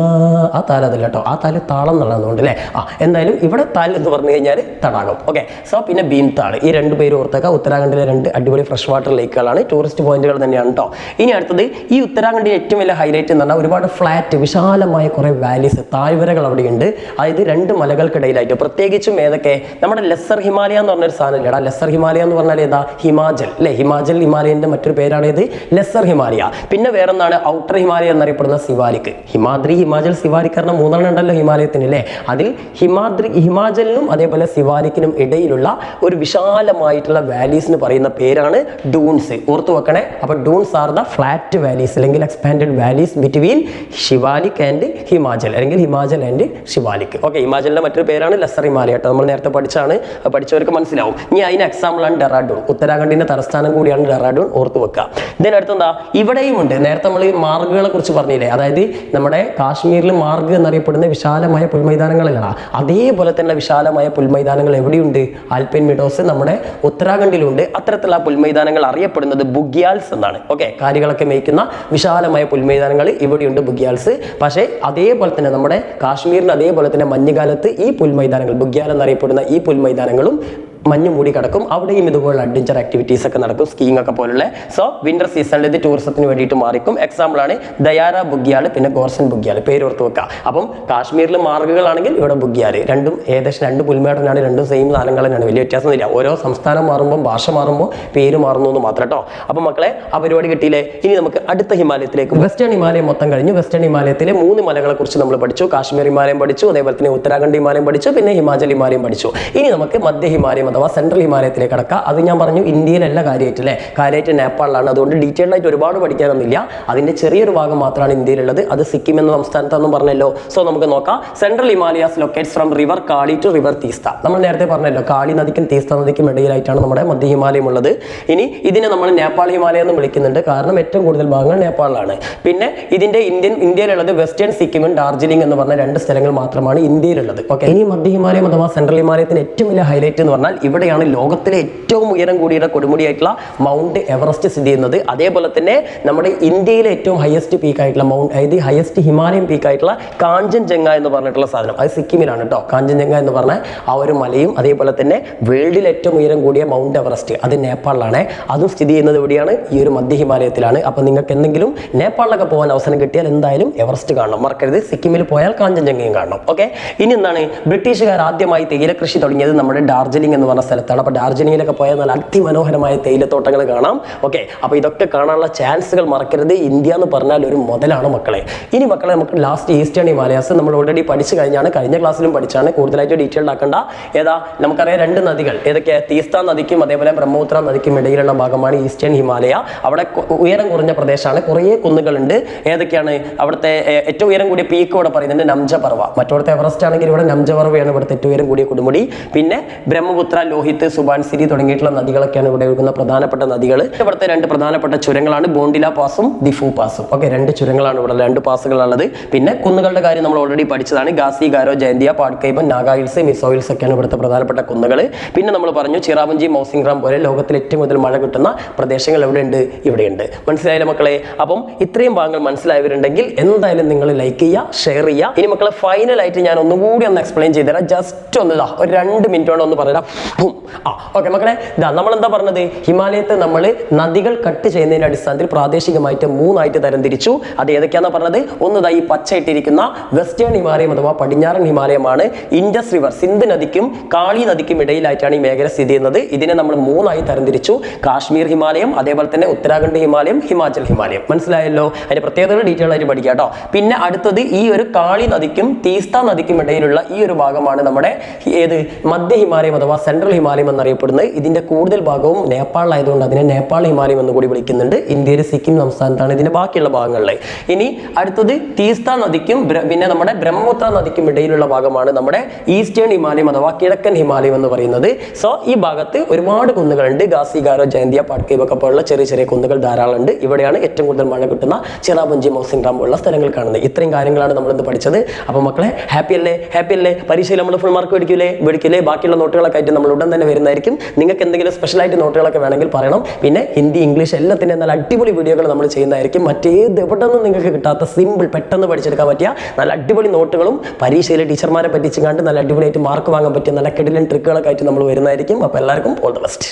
ആ താൽ അതല്ല കേട്ടോ. ആ താൽ താളം എന്നുള്ളതുകൊണ്ട് അല്ലേ? ആ എന്തായാലും ഇവിടെ താൽ എന്ന് പറഞ്ഞു കഴിഞ്ഞാൽ തടാകം. ഓക്കെ സോ പിന്നെ ഭീംതാൾ താൾ. ഈ രണ്ട് പേര് ഓർത്തേക്ക. ഉത്തരാഖണ്ഡിലെ രണ്ട് അടിപൊളി ഫ്രഷ് വാട്ടർ ലേക്കുകളാണ് ടൂറിസ്റ്റ് പോയിന്റുകൾ തന്നെയാണ് കേട്ടോ ഇനി അടുത്തത് ഈ ഉത്തരാഖണ്ഡിലെ ഏറ്റവും വലിയ ഹൈലൈറ്റ് എന്ന് പറഞ്ഞാൽ ഒരുപാട് ഫ്ലാറ്റ് വിശാലമായ കുറേ വാലീസ് താഴ്വരകൾ അവിടെയുണ്ട്. അതായത് രണ്ട് മലകൾക്കിടയിലായിട്ട് പ്രത്യേകിച്ചും ഏതൊക്കെ? നമ്മുടെ ലെസ്സർ ഹിമാലയ എന്ന് പറഞ്ഞൊരു സാധനം ഇല്ലടാ ലെസർ ഹിമാലയ എന്ന് പറഞ്ഞാൽ ഏതാ? ഹിമാചൽ. അല്ലെ? ഹിമാചൽ ഹിമാലയന്റെ മറ്റൊരു പേരാണ് ഇത് ലെസ്സർ ഹിമാലയ. പിന്നെ വേറൊന്നാണ് ഔട്ടർ ഹിമാലയ എന്നറിയപ്പെടുന്ന സിവാലിക്ക് ഹിമാദ്രി ഹിമാചൽ സിവാലിക് പറഞ്ഞ മൂന്നെണ്ണം ഉണ്ടല്ലോ ഹിമാലയത്തിന് അല്ലേ? അതിൽ ഹിമാദ്രി ഹിമാചലിനും അതേപോലെ സിവാലിക്കിനും ഇടയിലുള്ള ഒരു വിശാലമായിട്ടുള്ള വാലീസിന് പറയുന്ന പേരാണ് ഡൂൺസ്. ഓർത്തു വെക്കണേ. അപ്പോൾ duns are the flat valleys അല്ലെങ്കിൽ expanded valleys between Shivalik and Himachal അല്ലെങ്കിൽ ഹിമാചൽ ആൻഡ് ശിവാലിക്. ഓക്കെ ഹിമാചലിന്റെ മറ്റൊരു പേരാണ് ലെസർ ഹിമാലയ കേട്ടോ. നമ്മൾ നേരത്തെ പഠിച്ചാണ്. പഠിച്ചവർക്ക് മനസ്സിലാവും. ഇനി അതിന് എക്സാമ്പിളാണ് ഡെറാഡൂൺ. ഉത്തരാഖണ്ഡിന്റെ തലസ്ഥാനം കൂടിയാണ് ഡെറാഡൂൺ. ഓർത്ത് വെക്കുക. ഇതിനടുത്ത് എന്താ ഇവിടെയും ഉണ്ട്. നേരത്തെ നമ്മൾ മാർഗുകളെ കുറിച്ച് പറഞ്ഞില്ലേ? അതായത് നമ്മുടെ കാശ്മീരിൽ മാർഗ് എന്നറിയപ്പെടുന്ന വിശാലമായ പുൽമൈതാനങ്ങളാണ്. അതേപോലെ തന്നെ വിശാലമായ പുൽമൈതാനങ്ങൾ എവിടെയുണ്ട്? ആൽപൈൻ മിഡോസ് നമ്മുടെ ഉത്തരാഖണ്ഡിലുണ്ട്. അത്തരത്തിലുള്ള പുൽമൈതാനങ്ങൾ അറിയപ്പെടുന്നത് ബുഗ്യാൽസ് എന്നാണ്. ഓക്കെ? കാര്യങ്ങളൊക്കെ മേയ്ക്കുന്ന വിശാലമായ പുൽമൈതാനങ്ങൾ ഇവിടെയുണ്ട് ബുഗ്യാൽസ്. പക്ഷേ അതേപോലെ തന്നെ നമ്മുടെ കാശ്മീരിന് അതേപോലെ തന്നെ മഞ്ഞുകാലത്ത് ഈ പുൽമൈതാനങ്ങൾ ബുഗ്യാൽ എന്നറിയപ്പെടുന്ന ഈ പുൽമൈതാനങ്ങളും മഞ്ഞ് മൂടി കിടക്കും. അവിടെയും ഇതുപോലുള്ള അഡ്വഞ്ചർ ആക്ടിവിറ്റീസ് ഒക്കെ നടക്കും. സ്കീയിങ് ഒക്കെ പോലുള്ള. സോ വിന്റർ സീസണിൽ ഇത് ടൂറിസത്തിന് വേണ്ടിയിട്ട് മാറിക്കും. എക്സാമ്പിൾ ആണ് ദയാര ബുഗ്യാൽ പിന്നെ ഗോർസൻ ബുഗ്യാൽ പേര് ഓർത്ത് വെക്കുക അപ്പം കാശ്മീരിൽ മാർഗുകളാണെങ്കിൽ ഇവിടെ ബുഗ്യാൽ രണ്ടും ഏകദേശം രണ്ട് പുൽമേടനാണ് രണ്ടും സെയിം സാധനങ്ങൾ തന്നെയാണ് വലിയ വ്യത്യാസമൊന്നുമില്ല. ഓരോ സംസ്ഥാനം മാറുമ്പോൾ ഭാഷ മാറുമ്പോൾ പേര് മാറുന്നു എന്ന് മാത്രം കേട്ടോ അപ്പം മക്കളെ ആ പരിപാടി കിട്ടിയില്ലേ? ഇനി നമുക്ക് അടുത്ത ഹിമാലയത്തിലേക്ക് വെസ്റ്റേൺ ഹിമാലയം മൊത്തം കഴിഞ്ഞു. വെസ്റ്റേൺ ഹിമാലയത്തിലെ മൂന്ന് മലകളെ കുറിച്ച് നമ്മൾ പഠിച്ചു. കാശ്മീർ ഹിമാലയം പഠിച്ചു. അതേപോലെ തന്നെ ഉത്തരാഖണ്ഡ് ഹിമാലയം പഠിച്ചു. പിന്നെ ഹിമാചൽ ഹിമാലയം പഠിച്ചു. ഇനി നമുക്ക് മധ്യ ഹിമാലയം അഥവാ സെൻട്രൽ ഹിമാലയത്തിലേക്ക് കടക്കുക. അത് ഞാൻ പറഞ്ഞു ഇന്ത്യയിലല്ല കാര്യമായിട്ട് അല്ലേ കാര്യമായിട്ട് നേപ്പാളിലാണ്. അതുകൊണ്ട് ഡീറ്റെയിൽഡ് ആയിട്ട് ഒരുപാട് പഠിക്കാനൊന്നുമില്ല. അതിന്റെ ചെറിയൊരു ഭാഗം മാത്രമാണ് ഇന്ത്യയിലുള്ളത്. അത് സിക്കിം എന്ന സംസ്ഥാനത്താണെന്നും പറഞ്ഞല്ലോ. സോ നമുക്ക് നോക്കാം. Central Himalayas locates from river Kali to river Teesta നമ്മൾ നേരത്തെ പറഞ്ഞല്ലോ കാളി നദിക്കും തീസ്ത നദിക്കും ഇടയിലായിട്ടാണ് നമ്മുടെ മധ്യ ഹിമാലയം ഉള്ളത്. ഇനി ഇതിനെ നമ്മൾ നേപ്പാൾ ഹിമാലയം എന്ന് വിളിക്കുന്നുണ്ട്. കാരണം ഏറ്റവും കൂടുതൽ ഭാഗങ്ങൾ നേപ്പാളിലാണ്. പിന്നെ ഇതിന്റെ ഇന്ത്യൻ ഇന്ത്യയിലുള്ളത് വെസ്റ്റേൺ സിക്കിമും ഡാർജിലിംഗ് എന്ന് പറഞ്ഞ രണ്ട് സ്ഥലങ്ങൾ മാത്രമാണ് ഇന്ത്യയിലുള്ളത്. ഓക്കെ ഇനി മധ്യ ഹിമാലയം അഥവാ സെൻട്രൽ ഹിമാലയത്തിന് ഏറ്റവും വലിയ ഹൈലൈറ്റ് എന്ന് പറഞ്ഞാൽ ഇവിടെയാണ് ലോകത്തിലെ ഏറ്റവും ഉയരം കൂടിയ കൊടുമുടിയായിട്ടുള്ള മൗണ്ട് എവറസ്റ്റ് സ്ഥിതി ചെയ്യുന്നത്. അതേപോലെ തന്നെ നമ്മുടെ ഇന്ത്യയിലെ ഏറ്റവും ഹയസ്റ്റ് പീക്ക് ആയിട്ടുള്ള മൗണ്ട് അതായത് ഹയസ്റ്റ് ഹിമാലയൻ പീക്ക് ആയിട്ടുള്ള കാഞ്ചൻജംഗ എന്ന് പറഞ്ഞിട്ടുള്ള സാധനം. അത് സിക്കിമിലാണ് കേട്ടോ. കാഞ്ചൻജംഗ എന്ന് പറഞ്ഞ ആ ഒരു മലയും അതേപോലെ തന്നെ വേൾഡിൽ ഏറ്റവും ഉയരം കൂടിയ മൗണ്ട് എവറസ്റ്റ് അത് നേപ്പാളിലാണ്. അതും സ്ഥിതി ചെയ്യുന്നത് എവിടെയാണ്? ഈ ഒരു മധ്യ ഹിമാലയത്തിലാണ്. അപ്പോൾ നിങ്ങൾക്ക് എന്തെങ്കിലും നേപ്പാളിലൊക്കെ പോകാൻ അവസരം കിട്ടിയാൽ എന്തായാലും എവറസ്റ്റ് കാണണം. മറക്കരുത്. സിക്കിമിൽ പോയാൽ കാഞ്ചൻജംഗയും കാണണം. ഓക്കെ ഇനി എന്താണ്? ബ്രിട്ടീഷുകാർ ആദ്യമായി തേയില കൃഷി തുടങ്ങിയത് നമ്മുടെ ഡാർജിലിംഗ് എന്ന് പറഞ്ഞ സ്ഥലത്താണ്. അപ്പോൾ ഡാർജിലിങ്ങിലൊക്കെ പോയാൽ നല്ല അതിമനോഹരമായ തേയിലത്തോട്ടങ്ങൾ കാണാം. ഓക്കെ അപ്പോൾ ഇതൊക്കെ കാണാനുള്ള ചാൻസുകൾ മറക്കരുത്. ഇന്ത്യ എന്ന് പറഞ്ഞാൽ ഒരു മുതലാണ് മക്കളെ. ഇനി മക്കളെ നമുക്ക് ലാസ്റ്റ് ഈസ്റ്റേൺ ഹിമാലയാസ് നമ്മൾ ഓൾറെഡി പഠിച്ചു കഴിഞ്ഞാണ്. കഴിഞ്ഞ ക്ലാസ്സിലും പഠിച്ചാണ്. കൂടുതലായിട്ട് ഡീറ്റെയിൽഡ് ആക്കേണ്ട. ഏതാ? നമുക്കറിയാം രണ്ട് നദികൾ. ഏതൊക്കെയാണ് തീസ്ത നദിക്കും അതേപോലെ ബ്രഹ്മപുത്ര നദിക്കും ഇടയിലുള്ള ഭാഗമാണ് ഈസ്റ്റേൺ ഹിമാലയ. അവിടെ ഉയരം കുറഞ്ഞ പ്രദേശമാണ്. കുറേ കുന്നുകളുണ്ട്. ഏതൊക്കെയാണ്? അവിടുത്തെ ഏറ്റവും ഉയരം കൂടിയ പീക്ക് ഇവിടെ പറയുന്നുണ്ട്. നംജപർവ മറ്റോടത്തെ എവറസ്റ്റ് ആണെങ്കിൽ ഇവിടെ നംജപർവയാണ് ഇവിടുത്തെ ഏറ്റവും ഉയരം കൂടിയ കൊടുമുടി. പിന്നെ ബ്രഹ്മപുത്ര ലോഹിത് സുബാൻസിരി തുടങ്ങിയിട്ടുള്ള നദികളൊക്കെയാണ് ഇവിടെ ഒഴുകുന്ന പ്രധാനപ്പെട്ട നദികൾ ഇവിടുത്തെ രണ്ട് പ്രധാനപ്പെട്ട ചുരങ്ങളാണ് ബോണ്ടില പാസും ദിഫു പാസും. ഓക്കെ രണ്ട് ചുരങ്ങളാണ് ഇവിടെ രണ്ട് പാസുകളുള്ളത് പിന്നെ കുന്നുകളുടെ കാര്യം നമ്മൾ ഓൾറെഡി പഠിച്ചതാണ്. ഗാസി ഗാരോ ജയന്തിയ പാട്കൈബൻ നാഗ മിസോയിൽസ് ഒക്കെയാണ് ഇവിടുത്തെ പ്രധാനപ്പെട്ട കുന്നുകൾ പിന്നെ നമ്മൾ പറഞ്ഞു ചിറാപുഞ്ചി മൗസിംഗ്രാം പോലെ ലോകത്തിൽ ഏറ്റവും കൂടുതൽ മഴ കിട്ടുന്ന പ്രദേശങ്ങൾ എവിടെയുണ്ട്? ഇവിടെയുണ്ട്. മനസ്സിലായില്ലേ മക്കളെ? അപ്പം ഇത്രയും ഭാഗങ്ങൾ മനസ്സിലായവരുണ്ടെങ്കിൽ എന്തായാലും നിങ്ങൾ ലൈക്ക് ചെയ്യുക ഷെയർ ചെയ്യുക. ഇനി മക്കളെ ഫൈനലായിട്ട് ഞാൻ ഒന്നുകൂടി ഒന്ന് എക്സ്പ്ലെയിൻ ചെയ്തുതരാം. ജസ്റ്റ് ഒന്ന് ഒരു രണ്ട് മിനിറ്റ് കൊണ്ട് ഒന്ന് പറയാം. ബും. ആ ഓക്കെ മക്കളെ ഇതാ നമ്മൾ എന്താ പറഞ്ഞത്? ഹിമാലയത്തെ നമ്മൾ നദികൾ കട്ട് ചെയ്യുന്നതിന്റെ അടിസ്ഥാനത്തിൽ പ്രാദേശികമായിട്ട് മൂന്നായിട്ട് തരംതിരിച്ചു. അത് ഏതൊക്കെയാണെന്ന് പറഞ്ഞത്? ഒന്ന് ഇതാ ഈ പച്ചയിട്ടിരിക്കുന്ന വെസ്റ്റേൺ ഹിമാലയം അഥവാ പടിഞ്ഞാറൻ ഹിമാലയമാണ്. ഇൻഡസ് റിവർ സിന്ധ് നദിക്കും കാളി നദിക്കും ഇടയിലായിട്ടാണ് ഈ മേഖല സ്ഥിതി ചെയ്യുന്നത്. ഇതിനെ നമ്മൾ മൂന്നായി തരംതിരിച്ചു. കാശ്മീർ ഹിമാലയം അതേപോലെ തന്നെ ഉത്തരാഖണ്ഡ് ഹിമാലയം ഹിമാചൽ ഹിമാലയം. മനസ്സിലായല്ലോ? അതിന്റെ പ്രത്യേകതകൾ ഡീറ്റെയിൽ ആയിട്ട് പഠിക്കാം കേട്ടോ. പിന്നെ അടുത്തത് ഈ ഒരു കാളി നദിക്കും തീസ്ത നദിക്കും ഇടയിലുള്ള ഈ ഒരു ഭാഗമാണ് നമ്മുടെ ഏത്? മധ്യ ഹിമാലയം അഥവാ സെൻട്രൽ ഹിമാലയം എന്നറിയപ്പെടുന്നത് ഇതിന്റെ കൂടുതൽ ഭാഗവും നേപ്പാളിലായതുകൊണ്ട് അതിനെ നേപ്പാൾ ഹിമാലയം എന്ന് കൂടി വിളിക്കുന്നുണ്ട്. ഇന്ത്യയിലെ സിക്കിം സംസ്ഥാനത്താണ് ഇതിന്റെ ബാക്കിയുള്ള ഭാഗങ്ങളിൽ ഇനി അടുത്തത് തീസ്ത നദിക്കും പിന്നെ നമ്മുടെ ബ്രഹ്മപുത്ര നദിക്കും ഇടയിലുള്ള ഭാഗമാണ് നമ്മുടെ ഈസ്റ്റേൺ ഹിമാലയം അഥവാ കിഴക്കൻ ഹിമാലയം എന്ന് പറയുന്നത്. സോ ഈ ഭാഗത്ത് ഒരുപാട് കുന്നുകളുണ്ട്. ഗാസിഗാരോ ജയന്തിയ പാട്കൈബ് ഒക്കെ പോലുള്ള ചെറിയ ചെറിയ കുന്നുകൾ ധാരാളം ഉണ്ട്. ഇവിടെയാണ് ഏറ്റവും കൂടുതൽ മഴ കിട്ടുന്ന ചിറാപുഞ്ചി മൗസിംഗ് റാം പോലുള്ള സ്ഥലങ്ങൾ കാണുന്നത്. ഇത്രയും കാര്യങ്ങളാണ് നമ്മൾ ഇന്ന് പഠിച്ചത്. അപ്പോൾ മക്കളെ ഹാപ്പി അല്ലേ ഹാപ്പി അല്ലേ പരീക്ഷയിൽ നമ്മൾ ഫുൾ മാർക്ക് മേടിക്കൂലേ? മേടിക്കില്ലേ ബാക്കിയുള്ള നോട്ടുകളൊക്കെ ആയിട്ട് നമ്മൾ ഉടൻ തന്നെ വരുന്നതായിരിക്കും. നിങ്ങൾക്ക് എന്തെങ്കിലും സ്പെഷ്യലായിട്ട് നോട്ടുകളൊക്കെ വേണമെങ്കിൽ പറയണം. പിന്നെ ഹിന്ദി ഇംഗ്ലീഷ് എല്ലാത്തിന്റെ നല്ല അടിപൊളി വീഡിയോകൾ നമ്മൾ ചെയ്യുന്നതായിരിക്കും. മറ്റേത് എവിടെ നിന്നും നിങ്ങൾക്ക് കിട്ടാത്ത സിമ്പിൾ പെട്ടെന്ന് പഠിച്ചെടുക്കാൻ പറ്റിയ നല്ല അടിപൊളി നോട്ടുകളും പരീക്ഷയിൽ ടീച്ചർമാരെ പറ്റിച്ചും കണ്ട് നല്ല അടിപൊളിയായിട്ട് മാർക്ക് വാങ്ങാൻ പറ്റിയ നല്ല കിടിലൻ ട്രിക്കുകളൊക്കെ ആയിട്ട് നമ്മൾ വരുന്നതായിരിക്കും. അപ്പോൾ എല്ലാവർക്കും ഓൾ ദ ബെസ്റ്റ്